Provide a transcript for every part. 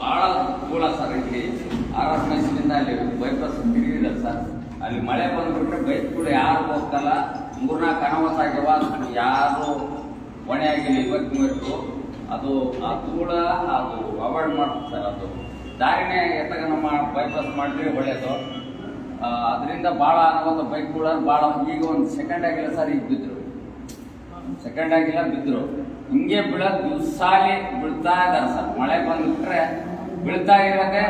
ಭಾಳ ಅನುಕೂಲ ಸರ್ ಇಲ್ಲಿ. ಆರ್ ಆರ್ ಅಲ್ಲಿ ಬೈಪಾಸ್ ತಿರುಗಿಲ್ಲ ಸರ್. ಅಲ್ಲಿ ಮಳೆ ಬಂದ್ಬಿಟ್ರೆ ಬೈಕ್ಗಳು ಯಾರು ಹೋಗ್ತಲ್ಲ. ಮೂರ್ನಾಲ್ಕು ಅನಾಹುತ ಯಾರು ಹೊಣೆ ಆಗಿಲ್ಲ ಇವತ್ತು ಅದು ಆ ಧೂಳ ಅದು ಅವಾಯ್ಡ್ ಮಾಡ್ತದೆ ಸರ್ ಅದು. ದಾರಿನೇ ಎತ್ತಾಗ ನಮ್ಮ ಬೈಪಾಸ್ ಮಾಡಿದ್ರೆ ಒಳ್ಳೆಯದು ಅದರಿಂದ ಭಾಳ ಅನಾಹುತ ಬೈಕ್ಗಳು ಭಾಳ ಈಗ ಒಂದು ಸೆಕೆಂಡ್ ಆಗಿಲ್ಲ ಸರ್, ಈಗ ಬಿದ್ದರು ಸೆಕೆಂಡ್ ಆಗಿಲ್ಲ ಬಿದ್ದರು ಹಿಂಗೆ ಬೀಳೋದು ದಿವ್ಸಾಲಿ ಬೀಳ್ತಾ ಇದ್ದಾರೆ ಸರ್ ಮಳೆ ಬಂದ್ಬಿಟ್ರೆ ಬೀಳ್ತಾ ಇರೋದೆ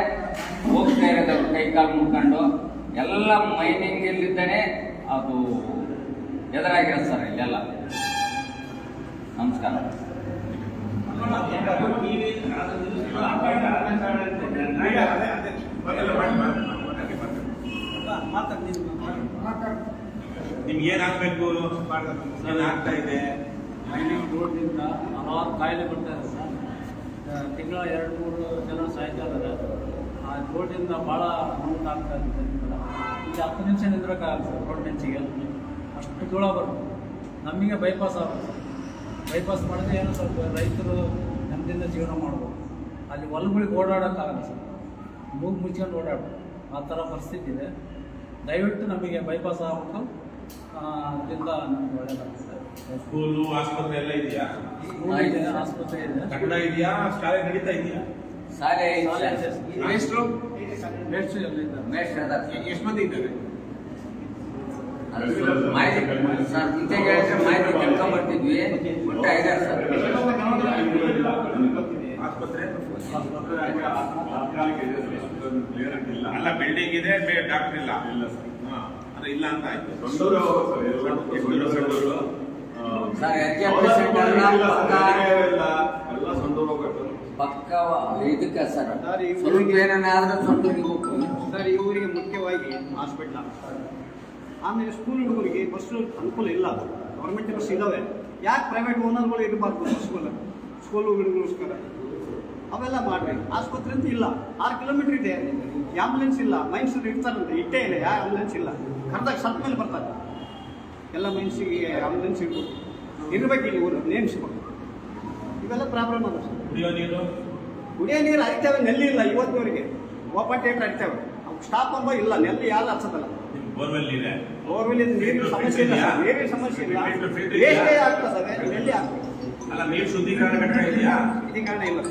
ಹೋಗ್ತಾ ಇರೋದು ಅವ್ರ ಕೈ ಕಾಲು ಮುಟ್ಕೊಂಡು. ಎಲ್ಲ ಮೈನಿಂಗ್ ಇಲ್ಲಿದ್ದಾನೆ. ಅದು ಎದುರಾಗಿರೋದು ಸರ್ ಇಲ್ಲೆಲ್ಲ. ನಮಸ್ಕಾರ. ನಿಮ್ಗೆ ಏನಾಗಬೇಕು ಏನ್ ಆಗ್ತಾ ಇದೆ ಮೈನಿಂಗ್ ರೋಡ್ನಿಂದ ಹಲವಾರು ಕಾಯಿಲೆ ಬರ್ತಾ ಇದೆ ಸರ್. ತಿಂಗಳ ಎರಡು ಮೂರು ಜನ ಸಾಯ್ತಾ ಇದ್ದಾರೆ. ಆ ರೋಡಿಂದ ಭಾಳ ಅಮೌಂಟ್ ಆಗ್ತಾ ಇದೆ. ಇಲ್ಲಿ ಹತ್ತು ನಿಮಿಷ ನಿಂದ್ರಕ್ಕಾಗಲ್ಲ ಸರ್ ರೋಡ್ ಬೆಂಚಿಗೆ ಅಷ್ಟು ಜೋಳ ಬರುತ್ತೆ. ನಮಗೆ ಬೈಪಾಸ್ ಆಗುತ್ತೆ ಬೈಪಾಸ್ ಮಾಡಿದ್ರೆ ಏನೋ ಸ್ವಲ್ಪ ರೈತರು ನೆಮ್ಮದಿಯಿಂದ ಜೀವನ ಮಾಡ್ಬೋದು. ಅಲ್ಲಿ ಹೊಲಗಳಿಗೆ ಓಡಾಡೋಕ್ಕಾಗಲ್ಲ ಸರ್. ಮೂಗು ಮುಚ್ಕೊಂಡು ಓಡಾಡೋದು ಆ ಥರ ಪರಿಸ್ಥಿತಿ ಇದೆ. ದಯವಿಟ್ಟು ನಮಗೆ ಬೈಪಾಸ್ ಆಗಬೇಕು. ಅದರಿಂದ ನಮಗೆ ಒಳ್ಳೆಯದಾಗುತ್ತೆ ಸ್ಕೂಲು ಆಸ್ಪತ್ರೆ ಎಲ್ಲ ಇದೆಯಾ? ಸ್ಕೂಲ್ ಇದೆ. ಆಸ್ಪತ್ರೆ ಇದೆ. ಕಟ್ಟಡ ಇದೆಯಾ? ಶಾಲೆ ನಡೀತಾ ಇದೆಯಾ? ಶಾಲೆ ಶಾಲೆ ಇದೆ. ಮೇಷ್ಟ್ರು? ಮೇಷ್ಟ್ರು ಎಲ್ಲ ಇದ್ದಾರೆ. ಮೇಷ್ಟ್ರು ಅದಾರ. ಎಷ್ಟು ಮಂದಿ ಇದ್ದಾರೆ? ಅದು ಸ್ವಲ್ಪ ಮಾಹಿತಿ ಸರ್ ಮುಂಚೆ ಹೇಳಿದ್ರೆ ಮಾಹಿತಿ ತಿಳ್ಕೊಂಡ್ ಬರ್ತಿದ್ವಿ ಒಟ್ಟು ಐದಾರು ಸರ್. ಆಸ್ಪತ್ರೆ? ಅಲ್ಲ ಬಿಲ್ಡಿಂಗ್ ಇದೆ ಡಾಕ್ಟರ್ ಇಲ್ಲ. ಹಾ, ಅಂದ್ರೆ ಇಲ್ಲ ಅಂತ ಆಯ್ತು. ಪಕ್ಕ ಇದಕ್ಕೆ ಸರ್. ಸ್ವಲ್ಪ ಏನಾದ್ರೆ ಸೊಂಟಕ್ಕೆ ಹೋಗ್ತೀವಿ ಸರ್ ಇವರಿಗೆ ಮುಖ್ಯವಾಗಿ ಹಾಸ್ಪಿಟ್ಲ್ ಆಮೇಲೆ ಸ್ಕೂಲ್ ಹುಡುಗರಿಗೆ ಬಸ್ ಅನುಕೂಲ ಇಲ್ಲ. ಗೌರ್ಮೆಂಟ್ ಬಸ್ ಇದಾವೆ. ಯಾಕೆ ಪ್ರೈವೇಟ್ ಓನರ್ಗಳು ಇರಬಾರ್ದು ಬಸ್ಗಳು ಸ್ಕೂಲ್ ಹುಡುಗರಿಗೋಸ್ಕರ. ಅವೆಲ್ಲ ಮಾಡ್ರಿ ಆಸ್ಪತ್ರೆ ಅಂತ ಇಲ್ಲ. ಆರು ಕಿಲೋಮೀಟರ್ ಇದೆ. ಆಂಬುಲೆನ್ಸ್ ಇಲ್ಲ. ಮೈನ್ಸಲ್ಲಿ ಇರ್ತಾರಂತೆ. ಇಟ್ಟೇ ಇಲ್ಲ. ಯಾವ ಆಂಬುಲೆನ್ಸ್ ಇಲ್ಲ. ಕರೆದಾಗ ಸತ್ತ ಮೇಲೆ ಬರ್ತಾರೆ. ಎಲ್ಲ ಮೈನ್ಸಿಗೆ ಆಂಬುಲೆನ್ಸ್ ಇರ್ಬೋದು. ಇರ್ಬೇಕು ಬಗ್ಗೆ ನೀವು ನೇಮಿಸ್ಬೇಕು ಇವೆಲ್ಲ ಪ್ರಾಬ್ಲಮ್ ಅದ ಸರ್. ಕುಡಿಯೋ ನೀರು? ಕುಡಿಯೋ ನೀರು ಅರಿತೇವೆ ನೆಲ್ಲಿ ಇಲ್ಲ ಇವತ್ತಿನವರಿಗೆ ಓಪನ್ ಥಿಯೇಟರ್ ಹರಿತೇವೆ ಸ್ಟಾಪ್ ಅಂಬ ಇಲ್ಲ ನೆಲ್ಲಿ ಯಾರು ಹಚ್ಚದಲ್ಲ ಬೋರ್ವೆಲ್ ಇದೆ ಬೋರ್ವೆಲ್ ನೀರಿನ ಸಮಸ್ಯೆ ಇಲ್ಲ ನೀರಿನ ಸಮಸ್ಯೆ ಇಲ್ಲ. ಇದೆಯಾ? ಆಗ್ತದೆ ನೆಲ್ಲಿ ಆಗ್ತದೆ. ಅಲ್ಲ ನೀರು ಶುದ್ಧೀಕರಣ ಘಟಕ ಇದೆಯಾ? ಶುದ್ಧೀಕರಣ ಕಾರಣ ಇಲ್ಲ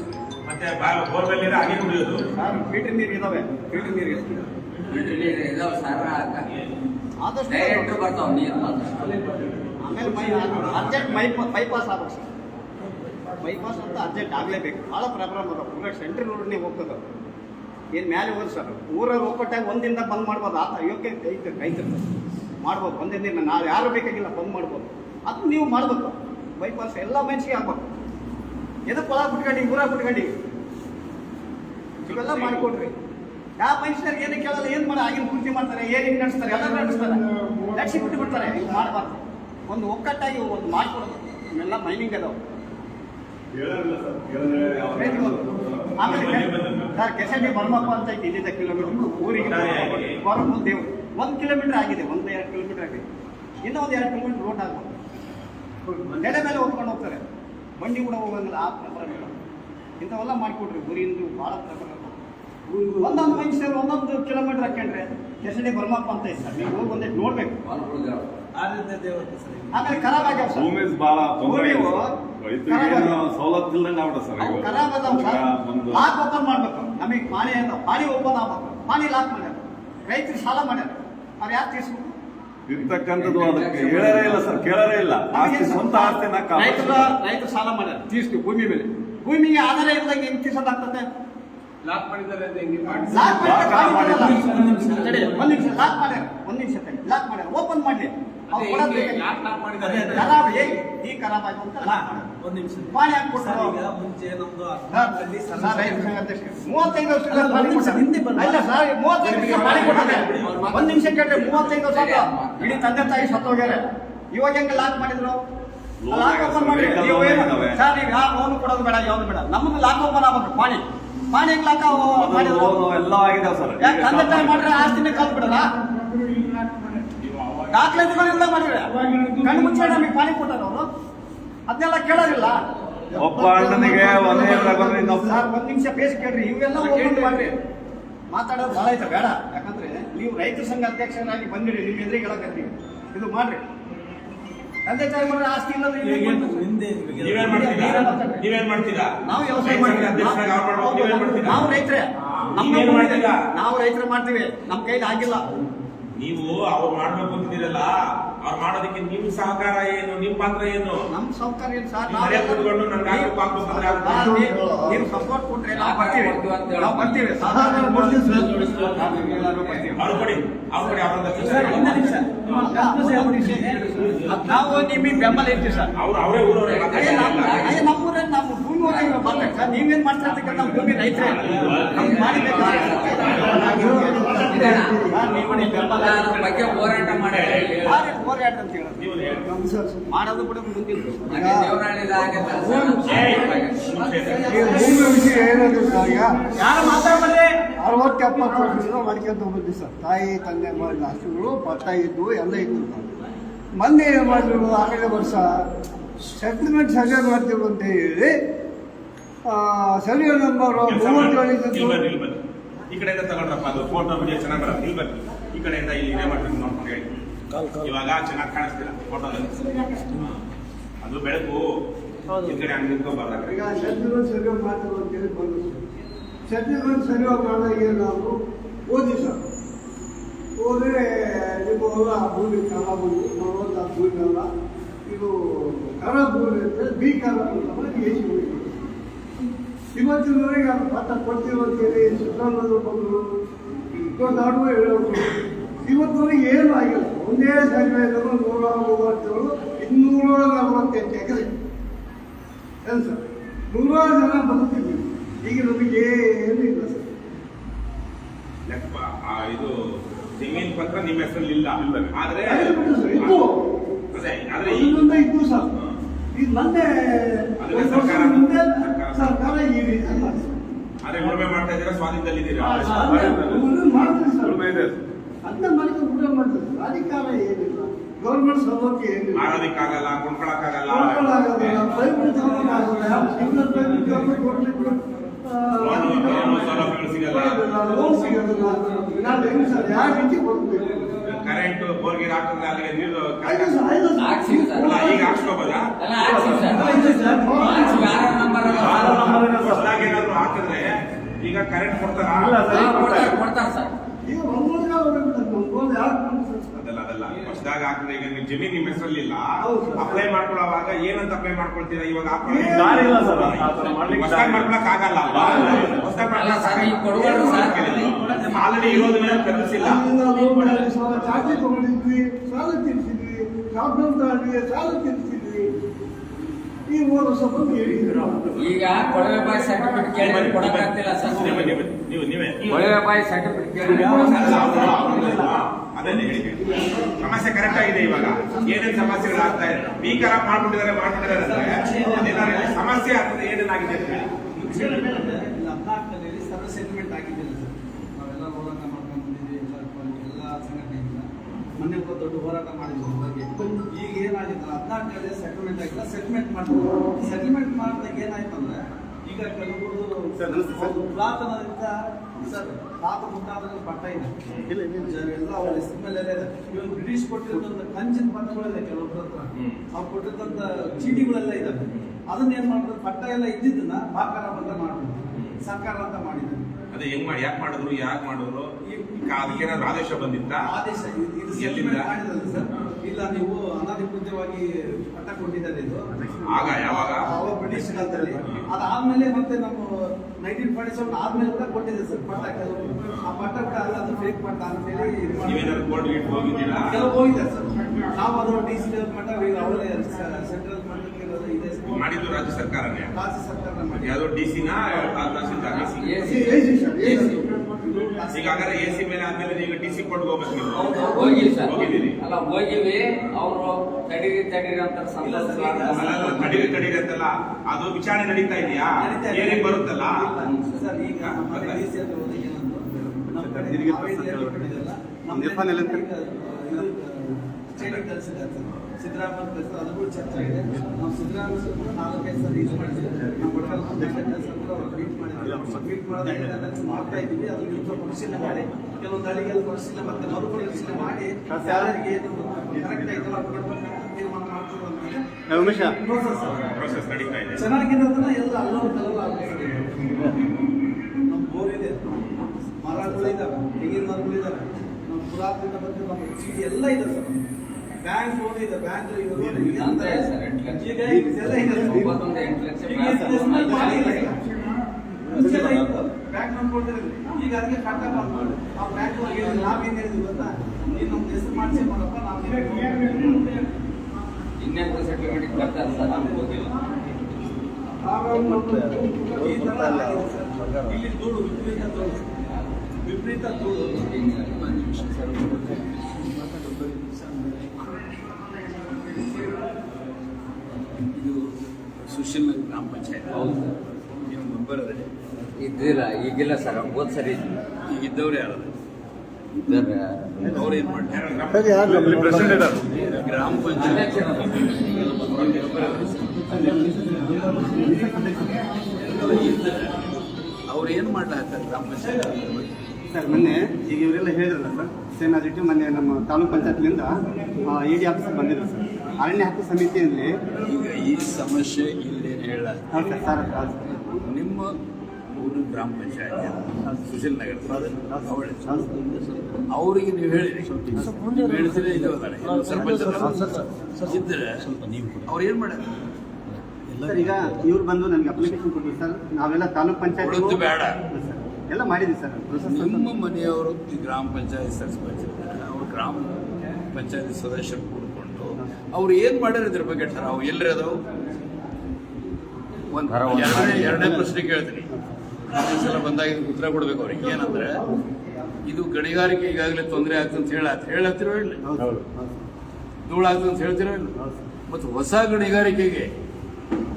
ಮತ್ತೆ ಬೋರ್ವೆಲ್ ನೀರು ಹಾಗೆ ಕುಡಿಯೋದು? ಸರ್ ಫಿಲ್ಟರ್ ನೀರು ಇದಾವೆ ಫಿಲ್ಟರ್ ನೀರು ಫಿಲ್ಟರ್ ನೀರು ಇದಾವೆ ಸರ್ ಆದಷ್ಟು ಬರ್ತಾವೆ ಬರ್ತಾವ ನೀರು ಮಾತ್ರ. ಆಮೇಲೆ ಮೈ ಅರ್ಜೆಂಟ್ ಮೈ ಬೈಪಾಸ್ ಆಗ್ಬೇಕು ಸರ್. ಬೈಪಾಸ್ ಅಂತ ಅರ್ಜೆಂಟ್ ಆಗಲೇಬೇಕು. ಭಾಳ ಪ್ರಾಬ್ಲಮ್ ಅದ. ಊರಾಗ ಸೆಂಟ್ರಲ್ ರೋಡ್ನೇ ಹೋಗ್ತದೆ ಏನು ಮೇಲೆ ಹೋದ್ ಸರ್, ಊರಾಗ ಒಕ್ಕಟ್ಟಾಗ ಒಂದಿಂದ ಬಂದ್ ಮಾಡ್ಬೋದು. ಆತ ಯೋಗ್ಯ ಐತೆ ರೈತರು. ಮಾಡ್ಬೋದು. ಒಂದೇ ದಿನ ನಾವು ಯಾರು ಬೇಕಾಗಿಲ್ಲ ಬಂದ್ ಮಾಡ್ಬೋದು. ಅದು ನೀವು ಮಾಡ್ಬೇಕು. ಬೈಪಾಸ್ ಎಲ್ಲ ಮನುಷ್ಯಗೆ ಆಗ್ಬೇಕು. ಎದಕ್ಕೆ ಹೊಲ ಬಿಟ್ಕೊಂಡು, ಊರ ಬಿಟ್ಕೊಂಡು? ಇವೆಲ್ಲ ಮಾಡಿಕೊಡ್ರಿ ಯಾವ ಮನುಷ್ಯರಿಗೆ ಏನು ಕೇಳಲ್ಲ, ಏನು ಮಾಡ ಆಗಿನ ಪೂರ್ತಿ ಮಾಡ್ತಾರೆ, ಏನು ನಡೆಸ್ತಾರೆ, ಎಲ್ಲ ನಡೆಸ್ತಾರೆ. ಲಕ್ಷ ಬಿಟ್ಟು ಬಿಡ್ತಾರೆ. ಹಿಂಗೆ ಮಾಡಬಾರ್ದು. ಒಂದು ಒಕ್ಕಟ್ಟಾಗಿ ಒಂದು ಮಾಡ್ಕೊಡೋದು ಇವೆಲ್ಲ ಮೈನಿಂಗ್ ಅದಾವ. ಆಮೇಲೆ ಸರ್ ಕೆಸಂಡಿ ಬರ್ಮಪ್ಪ ಅಂತ ಐತಿ ಇಲ್ಲಿಂದ ಕಿಲೋಮೀಟರ್ ಊರಿಗೆ ಬರಬಹುದು ದೇವ್ರು. ಒಂದು ಕಿಲೋಮೀಟರ್ ಆಗಿದೆ ಒಂದು ಎರಡು ಕಿಲೋಮೀಟರ್ ಆಗಿದೆ. ಇನ್ನೂ ಒಂದು ಎರಡು ಕಿಲೋಮೀಟರ್ ರೋಡ್ ಆಗ್ಬೋದು. ನೆಲೆ ಮೇಲೆ ಹೊತ್ಕೊಂಡು ಹೋಗ್ತಾರೆ. ಬಂಡಿ ಕೂಡ ಹೋಗಂಗಿಲ್ಲ ಆ ಪ್ರಕಾರ ಇಂಥವೆಲ್ಲ ಮಾಡಿಕೊಡ್ರಿ ಗುರಿಯಿಂದ ಭಾಳ ಪ್ರಕಾರ ಒಂದೊಂದು ಮನುಷ್ಯರು ಒಂದೊಂದು ಕಿಲೋಮೀಟರ್ ಹಾಕೊಂಡ್ರೆ ಕೆಸಡಿ ಬರ್ಮಪ್ಪ ಅಂತ ಐತೆ ಸರ್. ನೀವು ಹೋಗಿ ಒಂದೇ ನೋಡ್ಬೇಕು. ಆದ್ರಿಂದ ದೇವತೆ ಸರ್ ಆಮೇಲೆ ಖರಾಬ್ ಆಗ್ಯಾವ ಸರ್. ಭೂಮಿ ಬಹಳ ತೊಂದರೆ ಭೂಮಿಯು ರೈತರಿಗೆ ಸವಲತ್ತು ಇಲ್ದಂಗೆ ಆಗ್ಬಿಡ ಸರ್ ಅವು ಖರಾಬ್ ಅದಾವ ಸರ್. ಲಾಕ್ ಓಪನ್ ಮಾಡ್ಬೇಕು. ನಮಗೆ ಪಾಣಿ ಅಂತ. ಪಾಣಿ ಓಪನ್ ಆಗ್ಬೇಕು. ಪಾಣಿ ಲಾಕ್ ಮಾಡ್ಯಾರ ರೈತರು ಸಾಲ ಮಾಡ್ಯಾರ. ಅವ್ರು ಯಾರು ತೀರ್ಸ್ಬೇಕು? ಇರ್ತಕ್ಕಂಥದ್ದು ಅದಕ್ಕೆ ಹೇಳರೇ ಇಲ್ಲ ಸರ್. ಕೇಳರೇ ಇಲ್ಲ. ಆಸ್ತಿ ಸ್ವಂತ ಆಸ್ತಿನ ರೈತರ ರೈತರು ಸಾಲ ಮಾಡ್ಯಾರ. ತೀರ್ಸ್ತೀವಿ ಭೂಮಿ ಮೇಲೆ. ಭೂಮಿಗೆ ಆಧಾರ ಇಲ್ಲದಂಗೆ ಹೆಂಗ್ ತೀರ್ಸೋದಾಗ್ತದೆ? ಲಾಕ್ ಮಾಡಿದ್ದಾರೆ ಲಾಕ್ ಲಾಕ್ ಮಾಡಿದ್ರೆ ಮಾಡಿ. ತಡಿ, ಒಂದ್ ನಿಮಿಷ. ಲಾಕ್ ಮಾಡ್ಯಾರ. ಒಂದ್ ನಿಮಿಷ ಲಾಕ್ ಮಾಡ್ಯಾರ. ಓಪನ್ ಮಾಡ್ಲಿ. ಈ ಖರಾಬ್ ಆಯ್ತು ಅಂತ ಒಂದು ನಿಮಿಷ. ಪಾಣಿ ಹಾಕ್ಬಿಟ್ರು. ಮುಂಚೆ ನಮ್ದು. ಮೂವತ್ತೈದು ಕೊಟ್ಟಾರೆ. ಹಿಂದೆ ಸರ್ ಮೂವತ್ತೈದು ವರ್ಷ ಪಾಣಿ ಕೊಟ್ಟಾರೆ ಒಂದ್ ನಿಮಿಷ ಕೇಳ್ರಿ ಮೂವತ್ತೈದು ವರ್ಷ. ಇಡೀ ತಂದೆ ತಾಯಿ ಸತ್ತೋಗ್ಯಾರ. ಇವಾಗ ಹೆಂಗೆ ಲಾಕ್ ಮಾಡಿದ್ರು ಲಾಕ್ ಓಪನ್ ಮಾಡಿ ನೀವು ಏನು? ಸರ್ ನೀವು ಯಾವ ಲೋನ್ ಕೊಡೋದು ಬೇಡ ಯಾವ್ದು ಬೇಡ. ನಮ್ಮದು ಲಾಕ್ ಓಪನ್ ಆಗ್ಬೇಕು ಪಾಣಿ ಪಾಣಿ ಹೆಂಗ್ ಲಾಕ್ ಮಾಡಿದ್ರು? ಎಲ್ಲ ಆಗಿದೆ ಸರ್. ಯಾಕೆ ತಂದೆ ತಾಯಿ ಮಾಡ್ರೆ ಆಸ್ತಿನೇ ಕಲ್ತ್ ಬಿಡಲ್ಲ ದಾಖಲೆಗಳೆಲ್ಲ ಮಾಡಿದ್ರೆ ಕಣ್ಣು ಮುಚ್ಚೆ ನಮಗೆ ಪಾನಿ ಕೊಟ್ಟರು ಅವರು. ಅದನ್ನೆಲ್ಲ ಕೇಳೋದಿಲ್ಲ ಒಬ್ಬ ಅಣ್ಣನಿಗೆ ಒಂದೇ ಬಂದ್ರೆ ಇನ್ನೊಬ್ಬ ಸರ್ ಒಂದ್ ನಿಮಿಷ ಬೇಸ್ ಕೇಳ್ರಿ ಇವೆಲ್ಲ ಒಬ್ಬೊಂದು ಮಾಡ್ರಿ ಮಾತಾಡೋದು ಭಾಳ ಐತೆ ಬೇಡ. ಯಾಕಂದ್ರೆ ನೀವು ರೈತ ಸಂಘ ಅಧ್ಯಕ್ಷರಾಗಿ ಬಂದಿರಿ ನಿಮ್ಮ ಎದುರಿಗೆ ಹೇಳಕತ್ತೀವಿ ಇದು ಮಾಡ್ರಿ. ತಂದೆ ತಾಯಿ ಮಾಡ್ರಿ ಆಸ್ತಿ ಇಲ್ಲದ್ರೆ ಇಲ್ಲಿ? ನೀವೇನ್ ಮಾಡ್ತೀರಾ? ನೀವೇನ್ ಮಾಡ್ತೀರಾ? ನಾವು ವ್ಯವಸಾಯ ಮಾಡ್ತೀವಿ. ನಾವು ರೈತರೇ? ನಾವು ರೈತರು ಮಾಡ್ತೀವಿ. ನಮ್ಮ ಕೈಲಿ ಆಗಿಲ್ಲ. ನೀವು ಅವ್ರು ಮಾಡ್ಬೇಕು ಅಂತಿದ್ದೀರಲ್ಲ ಅವ್ರು ಮಾಡೋದಕ್ಕೆ ನಿಮ್ ಸಹಕಾರ ಏನು ನಿಮ್ ಪಾತ್ರ ಏನು? ನಮ್ ಸೌಕರ್ಯ ಏನು ಸರ್ ನೀವು ಕೂತ್ಕೊಂಡು ಅಂದ್ರೆ. ನೀವು ಸಪೋರ್ಟ್ ಕೊಟ್ರೆ ನಾವು ಬರ್ತೀವಿ. ನಾವು ಬರ್ತೀವಿ. ಸಹಕಾರ ಕೊಡ್ತೀವಿ ಸರ್. ನಾವು ಬರ್ತೀವಿ. ಅವ್ರು ಕೊಡಿ ಅವ್ರು ಕೊಡಿ ಅವ್ರ ಸರ್ ಒಂದೇ ನಿಮಿಷ. ನಿಮ್ಮ. ನಾವು ನಿಮಗೆ ಬೆಂಬಲ ಇರ್ತೀವಿ ಸರ್. ಅವ್ರು ಅವರೇ ಊರವ್ರೆ. ನೀವೇನ್ ಮಾಡ್ತಾ ಇರ್ತಕ್ಕ ನಮ್ಮ ಭೂಮಿ ರೈತರೇ. ನಮ್ಗೆ ಮಾಡಿಬೇಕು ಬಗ್ಗೆ ಹೋರಾಟ ಮಾಡಿ. ಹೋರಾಟ ಅಂತ ಹೇಳೋದು? ನೀವು ಹೇಳಿ. ಮಾಡೋದು ಕೂಡ ಭೂಮಿ ವಿಷಯ ಏನಾದ್ರು ಸರ್ ಈಗ ಯಾರು ಮಾತಾಡ್ಬಾರ್ರಿ ಅರವತ್ತು ಎಪ್ಪತ್ತು ವರ್ಷದಿಂದ ಮಾಡ್ಕೊಂತ ಬಂದ್ವಿ ಸರ್. ತಾಯಿ ತಂದೆ ಮಾಡಿದ ಆಸ್ತಿಗಳು ಬರ್ತಾ ಇದ್ವು ಎಲ್ಲ ಇದ್ವು ಮಂದಿ ಮೊನ್ನೆ ಏನು ಮಾಡಿದ್ರು? ಆಗಲೇ ವರ್ಷ ಸೆಟ್ಲ್ಮೆಂಟ್ ಸರ್ವೆ ಮಾಡ್ತೀವಿ ಅಂತ ಹೇಳಿ ಸರ್ವೆ ನಂಬರ್ ಕೆಲ್ಸ ಮಾಡಿ. ಮೂವತ್ತೇಳು ಇಲ್ಲಿ ಇದ್ದದ್ದು ಬನ್ನಿ, ಈ ಕಡೆಯಿಂದ ತಗೊಂಡ್ರಪ್ಪ ಅದು ಫೋಟೋ ವಿಡಿಯೋ ಚೆನ್ನಾಗಿ ಬರಲ್ಲ. ಇಲ್ಲಿ ಬನ್ನಿ ಈ ಕಡೆಯಿಂದ ಇಲ್ಲಿ ಇದೇ ಮಾಡ್ಬೇಕು ನೋಡ್ಕೊಂಡು ಹೇಳಿ. ಇವಾಗ ಚೆನ್ನಾಗಿ ಕಾಣಿಸ್ತಿಲ್ಲ ಫೋಟೋದಲ್ಲಿ. ಅದು ಬೆಳಕು. ಈ ಕಡೆ ಹಂಗೆ ನಿಂತ್ಕೊಬಾರ್ದು ಈಗ ಸೆಟ್ಲ್ಮೆಂಟ್ ಸರಿ ಮಾಡ್ತೀವಿ ಅಂತ ಹೇಳಿ ಬಂದು ಸೆಟ್ಲ್ಮೆಂಟ್ ಸರಿ ಮಾಡಿದಾಗ ಏನು ನಾವು ಓದಿ ಸರ್. ಹೋದ್ರೆ ನಿಮ್ಮ ಹೊಲ ಭೂಮಿ ಕರ ಭೂಮಿ ಭೂಮಿ ಅಲ್ಲ. ಇದು ಕರ ಭೂಮಿ ಅಂತ ಬಿ ಕರ ಅಂತ ಎಸಿ ಭೂಮಿ. ಇವತ್ತಿನವರೆಗೆ ಅದು ಪಾತ್ರ ಕೊಡ್ತೀವಿ ಅಂತೇಳಿ ಸುಧಾರಣರು ಬಂದರು ನಾಡು ಹೇಳೋದು ಇವತ್ತಿನವರೆಗೆ ಏನು ಆಗಿಲ್ಲ. ಒಂದೇ ಸರ್ವೆ ಇರೋದು ನೂರ ಮೂವತ್ತೇಳು ಇನ್ನೂರ ನಲವತ್ತೆಂಟು ಎಕರೆ. ಏನು ಸರ್? ನೂರಾರು ಜನ ಬದುಕಿದ್ವಿ ಈಗ ನಮಗೆ ಏನು ಇಲ್ಲ ಸರ್. ಲೆಕ್ಕ ಇದು ಜಮೀನ್ ಪತ್ರ ನಿಮ್ಮ ಹೆಸರಲ್ಲಿ ಇಲ್ಲ. ಆದ್ರೆ ಇತ್ತು. ಇದ್ದು. ಅದೇ ಆದ್ರೆ ಈ ಅದರಿಂದ ಸರ್. ಇದು ಮೊನ್ನೆ ಸರ್ಕಾರ- ಮುಂದೆ ಸರ್ಕಾರ- ಸರ್ಕಾರ ಈ ರೀತಿ ಮಾಡಿದೆ. ಆದ್ರೆ ಉಳುಮೆ ಮಾಡ್ತಾ ಇದ್ದೀರಾ ಸ್ವಾಧೀನದಲ್ಲಿದ್ದೀರಾ ಆ, ಅದೇ, ಉಳುಮೆ ಮಾಡ್ತೀವಿ ಸರ್ ಉಳುಮೆ ಇದೆ. ಅದನ್ನ ಮಾಡ್ಕೊಂಡು ಊಟ ಮಾಡ್ತೀವಿ ಸರ್. ಅಧಿಕಾರ ಏನಿಲ್ಲ ಗೌರ್ಮೆಂಟ್ ಸೌಲಭ್ಯ ಏನಿಲ್ಲ ಮಾರೋದಿಕ್ಕಾಗಲ್ಲ ಕೊಂಡ್ಕೊಳಕ್ಕಾಗಲ್ಲ ಮಾಡ್ಕೊಳ್ಳೋಕ್ಕಾಗಲ್ಲ, private ತಗೊಳ್ಳೋಕ್ಕಾಗಲ್ಲ, single private government ಕೊಡ್ಲಿಕ್ಕೆ, ಆ, ಲೋನು- ಲೋನು ಸೌಲಭ್ಯಗಳು ಸಿಗಲ್ಲ. ಕೊಡೋದಿಲ್ಲ, loan ಸಿಗೋದಿಲ್ಲ. ನಾವು ಹೆಂಗ್ ಸರ್ ಯಾವ ರೀತಿ ಕೊಡ್ಬೇಕು ಕರೆಂಟ್ ಬೋರ್ಗಿರ್ ಹಾಕಿದ್ರೆ ಅಲ್ಲಿಗೆ ನೀರು ಈಗ ಹಾಕ್ಸ್ಕೋಬೋದಾ. ಹೊಸದಾಗಿ ಏನಾದ್ರು ಹಾಕಿದ್ರೆ ಈಗ ಕರೆಂಟ್ ಕೊಡ್ತಾರಾ? ಅದಲ್ಲ ಅದಲ್ಲ. ಹೊಸದಾಗಿ ಹಾಕಿದ್ರೆ ಈಗ ನೀವು ಜಮೀನ್ ನಿಮ್ಮ ಹೆಸರಲ್ಲಿ ಇಲ್ಲ ಅಪ್ಲೈ ಮಾಡ್ಕೊಳ್ಳೋವಾಗ ಏನಂತ ಅಪ್ಲೈ ಮಾಡ್ಕೊಳ್ತೀರಾ? ಇವಾಗ ಮಾಡ್ಲಿಕ್ಕೆ ಹೊಸದಾಗಿ ಮಾಡ್ಕೊಳಕ್ ಆಗಲ್ಲ ಸರ್. ಆಲ್ರೆಡಿ ಇರೋದನ್ನ ಸಾಲ ಚಾಕರಿ ತಗೊಂಡಿದ್ವಿ ಸಾಲ ತೀರಿಸಿದ್ವಿ ಲಾಕ್ಡೌನ್ ತಗೊಂಡ್ವಿ ಸಾಲ ತೀರಿಸಿದ್ವಿ. ಈ ಮೂರು ವರ್ಷ ಬಂದು ಹೇಳಿದ್ರು. ಈಗ ಕೊಳವೆ ಬಾಯಿ ಸರ್ಟಿಫಿಕೇಟ್ ಕೇಳಿ ಕೊಡಕ್ಕಾಗ್ತಿಲ್ಲ ಸರ್. ನೀವೇ ನೀವೇ ಕೊಳವೆ ಬಾಯಿ ಸರ್ಟಿಫಿಕೇಟ್ ಕೇಳಿ. ಅದನ್ನೇ ಅದೇ ಸಮಸ್ಯೆ ಕರೆಕ್ಟ್ ಆಗಿದೆ ಇವಾಗ. ಏನೇನ್ ಸಮಸ್ಯೆಗಳು ಆಗ್ತಾ ಇದೆ? ಭೀಕರ ಮಾಡ್ಬಿಟ್ಟಿದ್ದಾರೆ ಮಾಡ್ಬಿಟ್ಟಿದ್ದಾರೆ ಅಂದ್ರೆ ಸಮಸ್ಯೆ ಆಗ್ತದೆ ಏನೇನಾಗಿದೆ ಅಂತ ಹೇಳಿ ಹದಿನಾಲ್ಕರಲ್ಲಿ ಸರ್ವ ಸೆಟಲ್ಮೆಂಟ್ ಆಗಿದ್ದಿಲ್ಲ ಸರ್ ನಾವೆಲ್ಲ ಹೋರಾಟ ಮಾಡ್ಕೊಂಡು ಬಂದಿದ್ದೀವಿ ಎಲ್ಲ ಎಲ್ಲ ಸಂಘಟನೆಯಿಂದ ಮೊನ್ನೆ ಕೂಡ ದೊಡ್ಡ ಹೋರಾಟ ಮಾಡಿದ್ರು ಬಗ್ಗೆ ಈಗ ಏನಾಗಿತ್ತು? ಹದಿನಾಲ್ಕರಲ್ಲಿ ಸೆಟಲ್ಮೆಂಟ್ ಆಗಿಲ್ಲ. ಸೆಟಲ್ಮೆಂಟ್ ಮಾಡಿದ್ರು ಸೆಟಲ್ಮೆಂಟ್ ಮಾಡಿದಾಗ ಏನಾಯ್ತು ಅಂದ್ರೆ ಈಗ ಕೆಲವರು ಪುರಾತನದಿಂದ ಸರ್ ತಾತ ಮುತ್ತಾದ ಪಟ್ಟ ಇದೆ. ಎಲ್ಲ ಅವ್ರ ಹೆಸರು ಮೇಲೆ ಇದೆ ಇವಾಗ ಬ್ರಿಟಿಷ್ ಕೊಟ್ಟಿರ್ತಂತ ಕಂಚಿನ ಪಟ್ಟಗಳಿದೆ ಕೆಲವೊಬ್ಬರ ಹತ್ರ. ಅವ್ರು ಕೊಟ್ಟಿರ್ತಂತ ಚೀಟಿಗಳೆಲ್ಲ ಇದಾವೆ ಅದನ್ನ ಏನ್ ಮಾಡಿದ್ರು? ಪಟ್ಟ ಎಲ್ಲ ಇದ್ದಿದ್ದನ್ನ ಬಾಕಾರ ಬಂದ ಮಾಡಿದ್ರು ಸರ್ಕಾರ ಅಂತ ಮಾಡಿದ್ರು. ಅದೇ ಹೆಂಗ್ ಮಾಡಿ ಯಾಕೆ ಮಾಡಿದ್ರು ಯಾಕೆ ಮಾಡಿದ್ರು? ಅದಕ್ಕೇನಾದ್ರು ಆದೇಶ ಬಂದಿತ್ತ? ಆದೇಶ ಇಲ್ಲ ನೀವು ಅನಾಧಿಕೃತವಾಗಿ ಪಟ್ಟ ಕೊಟ್ಟಿದ್ದಾರೆ ಇದು. ಆಗ ಯಾವಾಗ? ಅವಾಗ ಬ್ರಿಟಿಷ್ ಕಾಲದಲ್ಲಿ. ಅದಾದ್ಮೇಲೆ ಮತ್ತೆ ನಮ್ಮ ನೈನ್ಟೀನ್ ಫಾರ್ಟಿ ಸೆವೆನ್ ಆದ್ಮೇಲೆ ಕೂಡ ಕೊಟ್ಟಿದೆ ಸರ್. ಪಟ್ಟ ಕೆಲವು ಆ ಪಟ್ಟ ಕೂಡ ಅಲ್ಲ ಅದು ಫೇಕ್ ಪಟ್ಟ ಅಂತ ಹೇಳಿ ಇದು ಮಾಡಿದ್ರು. ನೀವೇನಾದ್ರು ಕೋರ್ಟ್ ಹೋಗಿದ್ದೀರಾ? ಕೆಲವು ಹೋಗಿದ್ದಾರೆ ಸರ್. ನಾವು ಅದು ಡಿಸಿ ಮಟ್ಟ ಅವರೇ ಸೆಂಟ್ರಲ್ ಮಟ್ಟಕ್ಕೆ ಇರೋದು ಇದೆ ಸರ್. ಮಾಡಿದ್ದು ರಾಜ್ಯ ಸರ್ಕಾರನೇ? ರಾಜ್ಯ ಸರ್ಕಾರ ಮಾಡಿ ಯಾವ್ದೋ ಡಿ ಸಿನ ತಹಸೀಲ್ದಾರ್? ಈಗ ಹಾಗಾದ್ರೆ ಎ ಸಿ ಮೇಲೆ ಆದ್ಮೇಲೆ ಈಗ ಡಿ ಸಿ ಕೊಟ್ಟು ಹೋಗ್ಬೇಕು ನೀವು ಹೋಗಿವಿ ಸರ್. ಹೋಗಿದ್ದೀರಿ. ಅಲ್ಲ ಹೋಗಿವಿ. ಅವರು ತಡೀರಿ ಅಂತ ಅಂತಲ್ಲ. ಅದು ವಿಚಾರಣೆ ನಡೀತಾ ಇದೆಯಾ? ಏನೇ ಬರುತ್ತಲ್ಲ? ಸರ್ ಈಗ ನಮ್ಮ ಮತ್ತೆ? ಡಿ ಸಿ ಹತ್ರ ಹೋದಾಗ ಏನಂದ್ರು, ನಮ್ಮ ಕಡೆ ತಿರುಗಿ ನಾವೇ ಪ್ರಶ್ನೆ ಇದು, ಅದು ಕೂಡ ಚರ್ಚೆ ಆಗಿದೆ. ನಾವು ಸಿದ್ದರಾಮಯ್ಯ ಕೂಡ ನಾಲ್ಕೈದು ಸರಿ ಯೂಸ್ ಮಾಡಿದ್ದೀವಿ ನಮ್ಮ ಒಡಗಲ್ ಅಧ್ಯಕ್ಷ ಸರ್ ಕೂಡ ಅವ್ರು ಮೀಟ್ ಮಾಡಿದ್ವಿ ಮೀಟ್ ಮಾಡೋದಾಗಿದೆ ಅದನ್ನು ಮಾಡ್ತಾ ಇದ್ದೀವಿ. ಅದನ್ನು ಸ್ವಲ್ಪ ಪರಿಶೀಲನೆ ಮಾಡಿ ಕೆಲವೊಂದು ಹಳ್ಳಿಗೆಲ್ಲ ಪರಿಶೀಲನೆ ಮತ್ತೆ ಮರು ಪರಿಶೀಲನೆ ಮಾಡಿ ಸ್ಯಾಲರಿಗೆ ಏನು ಕರೆಕ್ಟ್ ಆಯ್ತಲ್ಲ ತೀರ್ಮಾನ ಮಾಡ್ತೀವಿ ಅಂತ ಪ್ರೋಸೆಸ್ ನಡೀತಾ ಇದೆ. ಚೆನ್ನಾಗಿರೋದನ್ನ ಎಲ್ಲ ಅಲ್ಲೋರು ನಮ್ಮ ಬೋರ್ ಇದೆ. ಮರಗಳಿದ್ದಾವೆ ತೆಂಗಿನ ಮರಗಳಿದ್ದಾವೆ ನಮ್ಮ ಪುರಾತನ ಬಗ್ಗೆ ನಮ್ಮ ಎಲ್ಲ ಇದೆ ಸರ್. ಬ್ಯಾಂಕ್ ಲೋನ್ ಇದೆ ಬ್ಯಾಂಕ್ ಬ್ಯಾಂಕ್ ಲೋನ್ ಕೊಡ್ತಿರಲಿಲ್ಲ. ಈಗ ಅದಕ್ಕೆ ಕಟ್ಟ ಮಾಡ್ಕೊಂಡು ಆ ಬ್ಯಾಂಕ್ ಒಳಗೆ ಲಾಭ ಹೇಳಿದ್ವಿ ಗೊತ್ತಾ? ನೀನು ನಮ್ಮ ಹೆಸರು ಮಾಡಿಸಿ ಮಾಡಪ್ಪ ನಾವು ಇನ್ನೆಂತ ಸೆಟಲ್ಮೆಂಟ್ ಬರ್ತಾರೆ ಸರ್ ನಮ್ಗೆ ಗೊತ್ತಿಲ್ಲ. ಈ ತರ. ಇಲ್ಲಿ ಧೂಳು ವಿಪರೀತ ಧೂಳು ವಿಪರೀತ ಧೂಳು ಸುಶೀಲ್ ಗ್ರಾಮ ಪಂಚಾಯತ್. ಹೌದು. ನೀವು ಮೆಂಬರ್ ಅದೇ. ಇದ್ದಿಲ್ಲ ಈಗಿಲ್ಲ ಸರ್ ಹೋದ್ ಸರಿ ಈಗ ಇದ್ದವ್ರು ಯಾರು. ಅವ್ರು ಏನು ಮಾಡ್ತಾರೆ ಗ್ರಾಮ ಪಂಚಾಯತ್. ಅವ್ರು ಏನು ಮಾಡ್ಲಾತಾರೆ ಗ್ರಾಮ ಪಂಚಾಯತ್? ಸರ್ ಮೊನ್ನೆ ಈಗ ಇವರೆಲ್ಲ ಹೇಳಿದ್ರಲ್ಲ ಸರ್ ಸೇನಾ ಆಸ್ ಮೊನ್ನೆ ನಮ್ಮ ತಾಲೂಕ್ ಪಂಚಾಯತ್ಲಿಂದ ಇ ಡಿ ಆಫೀಸ್ ಬಂದಿದ್ರು ಸರ್. ಅರಣ್ಯ ಹಕ್ಕು ಸಮಿತಿಯಲ್ಲಿ ಈಗ ಈ ಸಮಸ್ಯೆ ಇಲ್ಲೇನು ಹೇಳ. ಸರ್. ನಿಮ್ಮ ಊರು ಗ್ರಾಮ ಪಂಚಾಯತ್ ಸುಶೀಲ್ ನಗರ. ಅವರಿಗೆ ನೀವು ಹೇಳಿರಿ ಸರ್ ಹೇಳಿದ್ರೆ ಸರ್ಪಂಚ ಇದ್ರೆ ಅವ್ರು ಏನು ಮಾಡ್ಯಾರ? ಸರ್ ಈಗ ಇವ್ರು ಬಂದು ನನಗೆ ಅಪ್ಲಿಕೇಶನ್ ಕೊಟ್ಟರು ಸರ್. ನಾವೆಲ್ಲ ತಾಲೂಕ್ ಪಂಚಾಯತ್ ಬೇಡ. ಎಲ್ಲ ಮಾಡಿದ್ವಿ ಸರ್. ಪ್ರೊಸೆಸ್ ನಿಮ್ಮ ಮನೆಯವರು ಈ ಗ್ರಾಮ ಪಂಚಾಯತ್ ಸರ್ಪಂಚ ಅವ್ರು ಗ್ರಾಮ ಪಂಚಾಯತ್ ಸದಸ್ಯರು ಕೂಡಿಕೊಂಡು ಅವ್ರು ಏನ್ ಮಾಡ್ಯಾರ ಇದ್ರ ಬಗ್ಗೆ ಸರ್? ಅವು ಎಲ್ರಿ ಅದಾವು? ಒಂದು ಎರಡನೇ ಎರಡನೇ ಪ್ರಶ್ನೆ ಕೇಳ್ತೀನಿ. ಸಲ ಬಂದಾಗ ಇದಕ್ಕೆ ಉತ್ತರ ಕೊಡ್ಬೇಕು ಅವ್ರಿಗೆ. ಏನಂದ್ರೆ ಇದು ಗಣಿಗಾರಿಕೆ ಈಗಾಗಲೇ ತೊಂದರೆ ಆಗ್ತಂತ ಹೇಳ ಹೇಳತ್ತಿರೋ ಇಲ್ಲ? ಹೌದು. ಧೂಳು ಆಗ್ತದೆ ಅಂತ ಹೇಳ್ತಿರೋ ಇಲ್ಲ? ಮತ್ತು ಹೊಸ ಗಣಿಗಾರಿಕೆಗೆ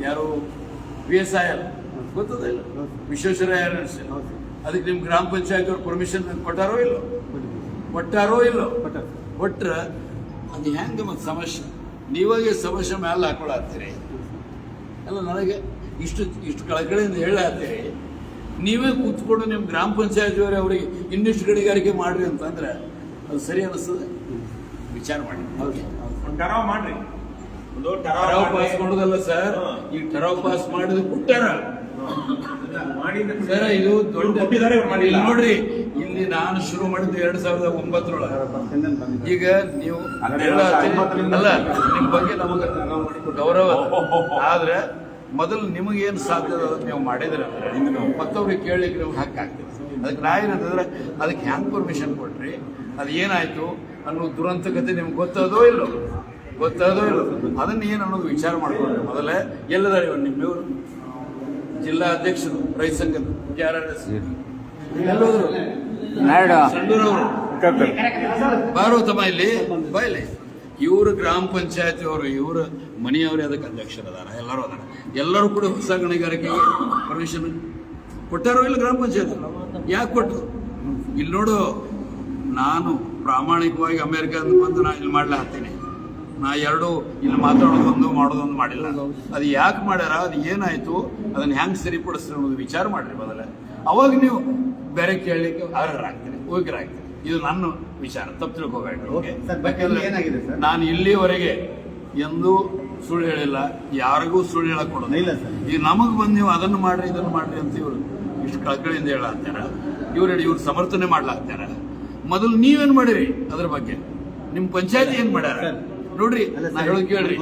ಯಾರು ಪಿ ಎಸ್ ಐ ಎಲ್? ಗೊತ್ತದ ಇಲ್ಲ? ವಿಶ್ವೇಶ್ವರಯ್ಯ ಯಾರು ಅದಕ್ಕೆ ನಿಮ್ಮ ಗ್ರಾಮ ಪಂಚಾಯತ್ ಅವ್ರು ಪರ್ಮಿಷನ್ ಕೊಟ್ಟಾರೋ ಇಲ್ಲೋ? ಕೊಟ್ಟಾರೋ ಇಲ್ಲೋ? ಕೊಟ್ಟ ಕೊಟ್ರ ಅದು ಹೆಂಗೆ ಮತ್ತು ಸಮಸ್ಯೆ ನೀವಾಗೆ ಸಮಸ್ಯೆ ಮೇಲೆ ಹಾಕೊಳತ್ತೀರಿ. ಅಲ್ಲ ನನಗೆ ಇಷ್ಟು ಇಷ್ಟು ಕಳಕಳಿಯಿಂದ ಹೇಳತ್ತೀರಿ. ನೀವೇ ಕೂತ್ಕೊಂಡು ನಿಮ್ಮ ಗ್ರಾಮ ಪಂಚಾಯತಿಯವರೇ ಅವರಿಗೆ ಇನ್ನಿಷ್ಟು ಗಣಿಗಾರಿಕೆ ಮಾಡ್ರಿ ಅಂತಂದ್ರೆ ಅದು ಸರಿ ಅನಿಸ್ತದೆ? ವಿಚಾರ ಮಾಡಿ. ಟರಾವ್ ಮಾಡ್ರಿ. ಒಂದು ಟರಾವ್ ಪಾಸ್ ಮಾಡೋದಲ್ಲ ಸರ್ ಈ ಟರಾವ್ ಪಾಸ್ ಮಾಡಿದ್ರೆ ಕೊಟ್ಟಾರ ಸರ್ ಇದು ದೊಡ್ಡ ನೋಡ್ರಿ ಇಲ್ಲಿ ನಾನು ಶುರು ಮಾಡಿದ್ದು ಎರಡ್ ಸಾವಿರದ ಒಂಬತ್ತರೊಳಗೆ. ಈಗ ನೀವು ಅಲ್ಲ ನಿಮ್ ಬಗ್ಗೆ ನಮಗೆ ಗೌರವ ಆದ್ರೆ ಮೊದಲು ನಿಮಗೇನು ಸಾಧ್ಯ ನೀವು ಮಾಡಿದ್ರೆ ಅಂದ್ರೆ ಮತ್ತವ್ರಿಗೆ ಕೇಳಲಿಕ್ಕೆ ನೀವು ಹಕ್ಕಾಗ್ತದೆ ಅದಕ್ಕೆ ನಾ ಏನಂತಂದ್ರೆ ಅದಕ್ಕೆ ಹ್ಯಾಂಗ್ ಪರ್ಮಿಷನ್ ಕೊಟ್ರಿ. ಅದು ಏನಾಯ್ತು ಅನ್ನೋ ದುರಂತ ಕತೆ ನಿಮ್ಗೆ ಗೊತ್ತದೋ ಇಲ್ಲೋ ಗೊತ್ತದೋ ಇಲ್ಲೋ ಅದನ್ನ ಏನು ಅನ್ನೋದು ವಿಚಾರ ಮಾಡ್ಕೊಂಡ್ರೆ ಮೊದಲೇ ಎಲ್ಲದಾರೆ ನಿಮ್ಮ ಜಿಲ್ಲಾ ಅಧ್ಯಕ್ಷರು ರೈತ ಸಂಘದ ಕೆ ಆರ್ ಆರ್ ಎಸ್ ಎಲ್ಲೋದ್ರು? ನಾಯ್ಡು. ಸಂಡೂರವರು ಬಾರೋ ತಮ್ಮ ಇಲ್ಲಿ. ಬಾ ಇಲ್ಲಿ ಇವರು ಗ್ರಾಮ ಪಂಚಾಯತಿ ಅವರು ಇವ್ರ ಮನೆಯವರೇ ಅದಕ್ಕೆ ಅಧ್ಯಕ್ಷರದಾರ. ಎಲ್ಲರೂ ಅದಾರ. ಎಲ್ಲರೂ ಕೂಡ ಹೊಸ ಗಣಿಗಾರಿಕೆಗೆ ಪರ್ಮಿಷನ್ ಕೊಟ್ಟಾರೋ ಇಲ್ಲ ಗ್ರಾಮ ಪಂಚಾಯತ್? ಯಾಕೆ ಕೊಟ್ಟರು ಇಲ್ಲಿ ನೋಡು ನಾನು ಪ್ರಾಮಾಣಿಕವಾಗಿ ಅಮೇರಿಕಾದ ಬಂದು ನಾನು ಇಲ್ಲಿ ಮಾಡ್ಲಾ ಹತ್ತೀನಿ. ನಾ ಎರಡು ಇಲ್ಲಿ ಮಾತಾಡೋದೊಂದು ಮಾಡೋದೊಂದು ಮಾಡಿಲ್ಲ. ಅದು ಯಾಕೆ ಮಾಡ್ಯಾರ? ಅದು ಏನಾಯ್ತು? ಅದನ್ನ ಹೆಂಗ್ ಸರಿಪಡಿಸ್ರಿ ಅನ್ನೋದು ವಿಚಾರ ಮಾಡ್ರಿ ಬದಲೇ ಅವಾಗ ನೀವು ಬೇರೆ ಕೇಳಲಿಕ್ಕೆ ಅರ್ಹರಾಗ್ತೀರಿ ಹೋಗಿರಾಗ್ತೀರಿ ಇದು ನನ್ನ ವಿಚಾರ ತಪ್ಪು ತಿಳ್ಕೋಬೇಡ್ರಿ? ನಾನು ಇಲ್ಲಿವರೆಗೆ ಎಂದೂ ಸುಳ್ಳು ಹೇಳಿಲ್ಲ ಯಾರಿಗೂ ಸುಳ್ಳು ಹೇಳಕ್ ಕೊಡೋದು ಇಲ್ಲ ಸರ್. ಈಗ ನಮಗೆ ಬಂದು ನೀವು ಅದನ್ನು ಮಾಡ್ರಿ ಇದನ್ನು ಮಾಡ್ರಿ ಅಂತ ಇವರು ಇಷ್ಟು ಕಳಕಳಿಯಿಂದ ಹೇಳಾಕ್ತಾರ. ಇವ್ರು ಇವ್ರು ಸಮರ್ಥನೆ ಮಾಡ್ಲಾಗ್ತಾರ ಮೊದಲು ನೀವೇನ್ ಮಾಡಿರಿ ಅದ್ರ ಬಗ್ಗೆ? ನಿಮ್ಮ ಪಂಚಾಯತಿ ಏನ್ ಮಾಡ್ಯಾರ. ನೋಡ್ರಿ ನಾ ಹೇಳೋದು ಕೇಳ್ರಿ.